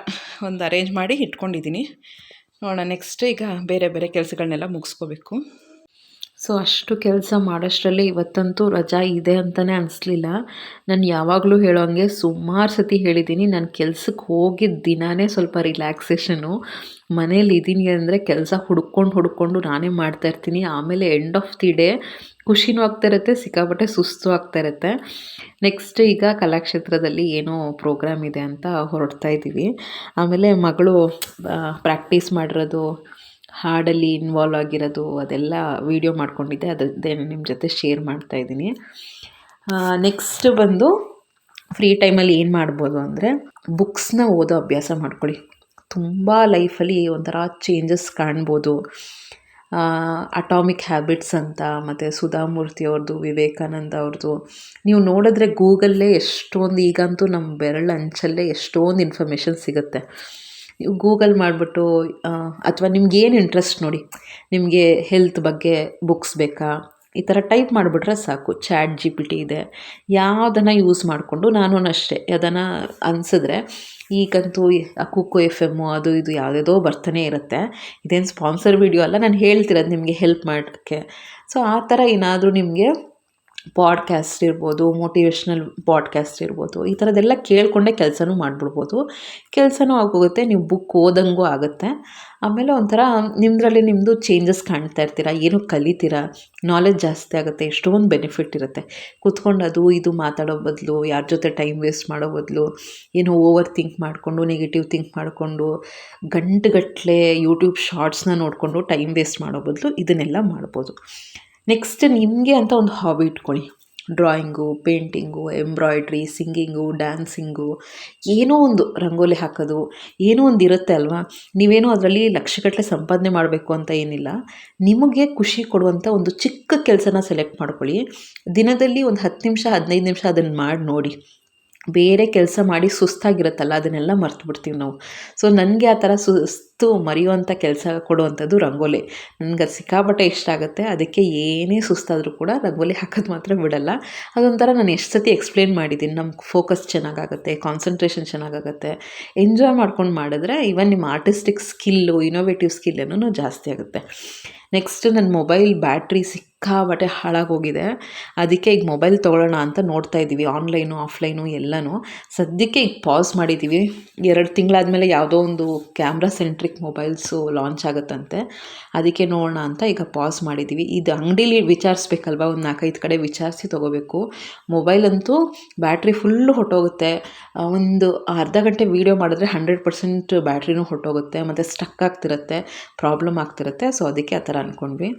ಒಂದು ಅರೇಂಜ್ ಮಾಡಿ ಇಟ್ಕೊಂಡಿದ್ದೀನಿ. ನೋಡೋಣ ನೆಕ್ಸ್ಟ್ ಈಗ ಬೇರೆ ಬೇರೆ ಕೆಲಸಗಳನ್ನೆಲ್ಲ ಮುಗಿಸ್ಕೋಬೇಕು. ಸೊ, ಅಷ್ಟು ಕೆಲಸ ಮಾಡೋಷ್ಟರಲ್ಲಿ ಇವತ್ತಂತೂ ರಜಾ ಇದೆ ಅಂತಲೇ ಅನಿಸ್ಲಿಲ್ಲ. ನಾನು ಯಾವಾಗಲೂ ಹೇಳೋ ಹಂಗೆ ಸುಮಾರು ಸತಿ ಹೇಳಿದ್ದೀನಿ. ನಾನು ಕೆಲ್ಸಕ್ಕೆ ಹೋಗಿದ್ದ ದಿನವೇ ಸ್ವಲ್ಪ ರಿಲ್ಯಾಕ್ಸೇಷನು. ಮನೇಲಿ ಇದ್ದೀನಿ ಅಂದರೆ ಕೆಲಸ ಹುಡ್ಕೊಂಡು ಹುಡ್ಕೊಂಡು ನಾನೇ ಮಾಡ್ತಾಯಿರ್ತೀನಿ ಆಮೇಲೆ ಎಂಡ್ ಆಫ್ ದಿ ಡೇ ಖುಷಿನೂ ಆಗ್ತಾ ಇರುತ್ತೆ, ಸಿಕ್ಕಾಪಟ್ಟೆ ಸುಸ್ತು ಆಗ್ತಾ ಇರುತ್ತೆ. ನೆಕ್ಸ್ಟ್ ಈಗ ಕಲಾಕ್ಷೇತ್ರದಲ್ಲಿ ಏನೋ ಪ್ರೋಗ್ರಾಮ್ ಇದೆ ಅಂತ ಹೊರಡ್ತಾ ಇದ್ದೀವಿ ಆಮೇಲೆ ಮಗಳು ಪ್ರಾಕ್ಟೀಸ್ ಮಾಡಿರೋದು ಹಾಡಲ್ಲಿ ಇನ್ವಾಲ್ವ್ ಆಗಿರೋದು ಅದೆಲ್ಲ ವೀಡಿಯೋ ಮಾಡ್ಕೊಂಡಿದ್ದೆ. ಅದರದ್ದೇ ನಿಮ್ಮ ಜೊತೆ ಶೇರ್ ಮಾಡ್ತಾ ಇದ್ದೀನಿ. ನೆಕ್ಸ್ಟ್ ಬಂದು ಫ್ರೀ ಟೈಮಲ್ಲಿ ಏನು ಮಾಡ್ಬೋದು ಅಂದರೆ ಬುಕ್ಸ್ನ ಓದೋ ಅಭ್ಯಾಸ ಮಾಡ್ಕೊಳ್ಳಿ. ತುಂಬ ಲೈಫಲ್ಲಿ ಒಂಥರ ಚೇಂಜಸ್ ಕಾಣ್ಬೋದು. ಅಟಾಮಿಕ್ ಹ್ಯಾಬಿಟ್ಸ್ ಅಂತ, ಮತ್ತು ಸುಧಾಮೂರ್ತಿ ಅವ್ರದ್ದು ವಿವೇಕಾನಂದ ಅವ್ರದ್ದು ನೀವು ನೋಡಿದ್ರೆ ಗೂಗಲ್ಲೇ ಎಷ್ಟೊಂದು ಈಗಂತೂ ನಮ್ಮ ಬೆರಳು ಅಂಚಲ್ಲೇ ಎಷ್ಟೊಂದು ಇನ್ಫಾರ್ಮೇಷನ್ ಸಿಗುತ್ತೆ. ಗೂಗಲ್ ಮಾಡಿಬಿಟ್ಟು ಅಥವಾ ನಿಮ್ಗೇನು ಇಂಟ್ರೆಸ್ಟ್ ನೋಡಿ, ನಿಮಗೆ ಹೆಲ್ತ್ ಬಗ್ಗೆ ಬುಕ್ಸ್ ಬೇಕಾ, ಈ ಥರ ಟೈಪ್ ಮಾಡಿಬಿಟ್ರೆ ಸಾಕು. ಚಾಟ್ ಜಿ ಪಿ ಟಿ ಇದೆ. ಯಾವುದನ್ನು ಯೂಸ್ ಮಾಡಿಕೊಂಡು ನಾನು ಅಷ್ಟೇ ಅದನ್ನು ಅನಿಸಿದ್ರೆ, ಈಗಂತೂ ಕುಕ್ಕು ಎಫ್ ಎಮ್ಮು ಅದು ಇದು ಯಾವುದೇದೋ ಬರ್ತಾನೆ ಇರುತ್ತೆ. ಇದೇನು ಸ್ಪಾನ್ಸರ್ ವೀಡಿಯೋ ಅಲ್ಲ, ನಾನು ಹೇಳ್ತಿರೋದು ನಿಮಗೆ ಹೆಲ್ಪ್ ಮಾಡೋಕ್ಕೆ ಸೊ ಆ ಥರ ಏನಾದರೂ ನಿಮಗೆ ಪಾಡ್ಕ್ಯಾಸ್ಟ್ ಇರ್ಬೋದು ಮೋಟಿವೇಶ್ನಲ್ ಪಾಡ್ಕ್ಯಾಸ್ಟ್ ಇರ್ಬೋದು, ಈ ಥರದ್ದೆಲ್ಲ ಕೇಳಿಕೊಂಡೇ ಕೆಲಸನೂ ಮಾಡಿಬಿಡ್ಬೋದು. ಕೆಲಸನೂ ಆಗೋಗುತ್ತೆ, ನೀವು ಬುಕ್ ಓದಂಗೂ ಆಗುತ್ತೆ. ಆಮೇಲೆ ಒಂಥರ ನಿಮ್ಮದ್ರಲ್ಲಿ ನಿಮ್ಮದು ಚೇಂಜಸ್ ಕಾಣ್ತಾ ಇರ್ತೀರ, ಏನು ಕಲಿತೀರ ನಾಲೆಜ್ ಜಾಸ್ತಿ ಆಗುತ್ತೆ, ಎಷ್ಟೊಂದು ಬೆನಿಫಿಟ್ ಇರುತ್ತೆ. ಕುತ್ಕೊಂಡು ಅದು ಇದು ಮಾತಾಡೋ ಬದಲು, ಯಾರ ಜೊತೆ ಟೈಮ್ ವೇಸ್ಟ್ ಮಾಡೋ ಬದಲು, ಏನೋ ಓವರ್ ಥಿಂಕ್ ಮಾಡಿಕೊಂಡು ನೆಗೆಟಿವ್ ಥಿಂಕ್ ಮಾಡಿಕೊಂಡು ಗಂಟುಗಟ್ಟಲೆ ಯೂಟ್ಯೂಬ್ ಶಾರ್ಟ್ಸ್ನ ನೋಡಿಕೊಂಡು ಟೈಮ್ ವೇಸ್ಟ್ ಮಾಡೋ ಬದಲು ಇದನ್ನೆಲ್ಲ ಮಾಡ್ಬೋದು. ನೆಕ್ಸ್ಟ್ ನಿಮಗೆ ಅಂತ ಒಂದು ಹಾಬಿ ಇಟ್ಕೊಳ್ಳಿ. Drawing painting embroidery singing dancing ಏನೋ ಒಂದು ರಂಗೋಲಿ ಹಾಕೋದು, ಏನೋ ಒಂದು ಇರುತ್ತೆ ಅಲ್ವಾ? ನೀವೇನೋ ಅದರಲ್ಲಿ ಲಕ್ಷಗಟ್ಟಲೆ ಸಂಪಾದನೆ ಮಾಡಬೇಕು ಅಂತ ಏನಿಲ್ಲ. ನಿಮಗೆ ಖುಷಿ ಕೊಡುವಂಥ ಒಂದು ಚಿಕ್ಕ ಕೆಲಸನ ಸೆಲೆಕ್ಟ್ ಮಾಡ್ಕೊಳ್ಳಿ. ದಿನದಲ್ಲಿ ಒಂದು ಹತ್ತು ನಿಮಿಷ, ಹದಿನೈದು ನಿಮಿಷ ಅದನ್ನು ಮಾಡಿ ನೋಡಿ. ಬೇರೆ ಕೆಲಸ ಮಾಡಿ ಸುಸ್ತಾಗಿರುತ್ತಲ್ಲ, ಅದನ್ನೆಲ್ಲ ಮರ್ತು ಬಿಡ್ತೀವಿ ನಾವು. ಸೊ ನನಗೆ ಆ ಥರ ಸುಸ್ತು ಮರೆಯುವಂಥ ಕೆಲಸ ಕೊಡುವಂಥದ್ದು ರಂಗೋಲಿ. ನನಗೆ ಅದು ಸಿಕ್ಕಾಪಟ್ಟೆ ಇಷ್ಟ ಆಗುತ್ತೆ. ಅದಕ್ಕೆ ಏನೇ ಸುಸ್ತಾದರೂ ಕೂಡ ರಂಗೋಲಿ ಹಾಕೋದು ಮಾತ್ರ ಬಿಡಲ್ಲ. ಅದೊಂಥರ ನಾನು ಎಷ್ಟು ಸತಿ ಎಕ್ಸ್ಪ್ಲೇನ್ ಮಾಡಿದ್ದೀನಿ. ನಮ್ಮ ಫೋಕಸ್ ಚೆನ್ನಾಗಾಗುತ್ತೆ ಕಾನ್ಸಂಟ್ರೇಷನ್ ಚೆನ್ನಾಗಾಗುತ್ತೆ. ಎಂಜಾಯ್ ಮಾಡ್ಕೊಂಡು ಮಾಡಿದ್ರೆ ಇವನ್ ನಿಮ್ಮ ಆರ್ಟಿಸ್ಟಿಕ್ ಸ್ಕಿಲ್ಲು ಇನೋವೇಟಿವ್ ಸ್ಕಿಲ್ ಏನೂ ಜಾಸ್ತಿ ಆಗುತ್ತೆ. ನೆಕ್ಸ್ಟ್ ನನ್ನ ಮೊಬೈಲ್ ಬ್ಯಾಟ್ರಿ ಸಿಕ್ಕಾಬಟ್ಟೆ ಹಾಳಾಗೋಗಿದೆ ಅದಕ್ಕೆ ಈಗ ಮೊಬೈಲ್ ತೊಗೊಳ್ಳೋಣ ಅಂತ ನೋಡ್ತಾ ಇದ್ದೀವಿ. ಆನ್ಲೈನು, ಆಫ್ಲೈನು ಎಲ್ಲನೂ. ಸದ್ಯಕ್ಕೆ ಈಗ ಪಾಸ್ ಮಾಡಿದ್ದೀವಿ. ಎರಡು ತಿಂಗಳಾದಮೇಲೆ ಯಾವುದೋ ಒಂದು ಕ್ಯಾಮ್ರಾ ಸೆಂಟ್ರಿಕ್ ಮೊಬೈಲ್ಸು ಲಾಂಚ್ ಆಗುತ್ತಂತೆ. ಅದಕ್ಕೆ ನೋಡೋಣ ಅಂತ ಈಗ ಪಾಸ್ ಮಾಡಿದ್ದೀವಿ. ಇದು ಅಂಗಡೀಲಿ ವಿಚಾರಿಸ್ಬೇಕಲ್ವ? ಒಂದು ನಾಲ್ಕೈದು ಕಡೆ ವಿಚಾರಿಸಿ ತೊಗೋಬೇಕು. ಮೊಬೈಲ್ ಅಂತೂ ಬ್ಯಾಟ್ರಿ ಫುಲ್ಲು ಹೊಟ್ಟೋಗುತ್ತೆ ಒಂದು ಅರ್ಧ ಗಂಟೆ ವೀಡಿಯೋ ಮಾಡಿದ್ರೆ ಹಂಡ್ರೆಡ್ ಪರ್ಸೆಂಟ್ ಬ್ಯಾಟ್ರಿನೂ ಹೊಟ್ಟೋಗುತ್ತೆ ಮತ್ತು ಸ್ಟಕ್ ಆಗ್ತಿರುತ್ತೆ, ಪ್ರಾಬ್ಲಮ್ ಆಗ್ತಿರುತ್ತೆ. ಸೊ ಅದಕ್ಕೆ ಆ ಥರ ಅಂದ್ಕೊಂಡ್ವಿ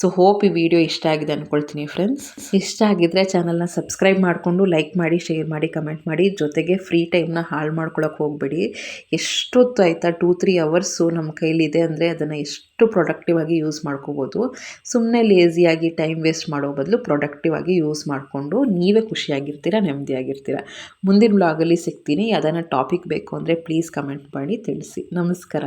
ಸೊ ಹೋಪ್ ಈ ವಿಡಿಯೋ ಇಷ್ಟ ಆಗಿದೆ ಅಂದ್ಕೊಳ್ತೀನಿ ಫ್ರೆಂಡ್ಸ್ ಇಷ್ಟ ಆಗಿದ್ದರೆ ಚಾನಲ್ನ ಸಬ್ಸ್ಕ್ರೈಬ್ ಮಾಡಿಕೊಂಡು ಲೈಕ್ ಮಾಡಿ ಶೇರ್ ಮಾಡಿ ಕಮೆಂಟ್ ಮಾಡಿ. ಜೊತೆಗೆ ಫ್ರೀ ಟೈಮ್ನ ಹಾಳು ಮಾಡ್ಕೊಳಕ್ಕೆ ಹೋಗಬೇಡಿ. ಎಷ್ಟೊತ್ತು ಆಯಿತಾ? ಟೂ ತ್ರೀ ಅವರ್ಸು ನಮ್ಮ ಕೈಲಿದೆ ಅಂದರೆ ಅದನ್ನು ಎಷ್ಟು ಪ್ರೊಡಕ್ಟಿವ್ ಆಗಿ ಯೂಸ್ ಮಾಡ್ಕೋಬೋದು. ಸುಮ್ಮನೆ ಲೇಸಿಯಾಗಿ ಟೈಮ್ ವೇಸ್ಟ್ ಮಾಡೋ ಬದಲು ಪ್ರೊಡಕ್ಟಿವ್ ಆಗಿ ಯೂಸ್ ಮಾಡಿಕೊಂಡು ನೀವೇ ಖುಷಿಯಾಗಿರ್ತೀರ, ನೆಮ್ಮದಿಯಾಗಿರ್ತೀರ? ಮುಂದಿನ ಬ್ಲಾಗಲ್ಲಿ ಸಿಗ್ತೀನಿ. ಯಾವ್ದಾನ ಟಾಪಿಕ್ ಬೇಕು ಅಂದರೆ ಪ್ಲೀಸ್ ಕಮೆಂಟ್ ಮಾಡಿ ತಿಳಿಸಿ. ನಮಸ್ಕಾರ.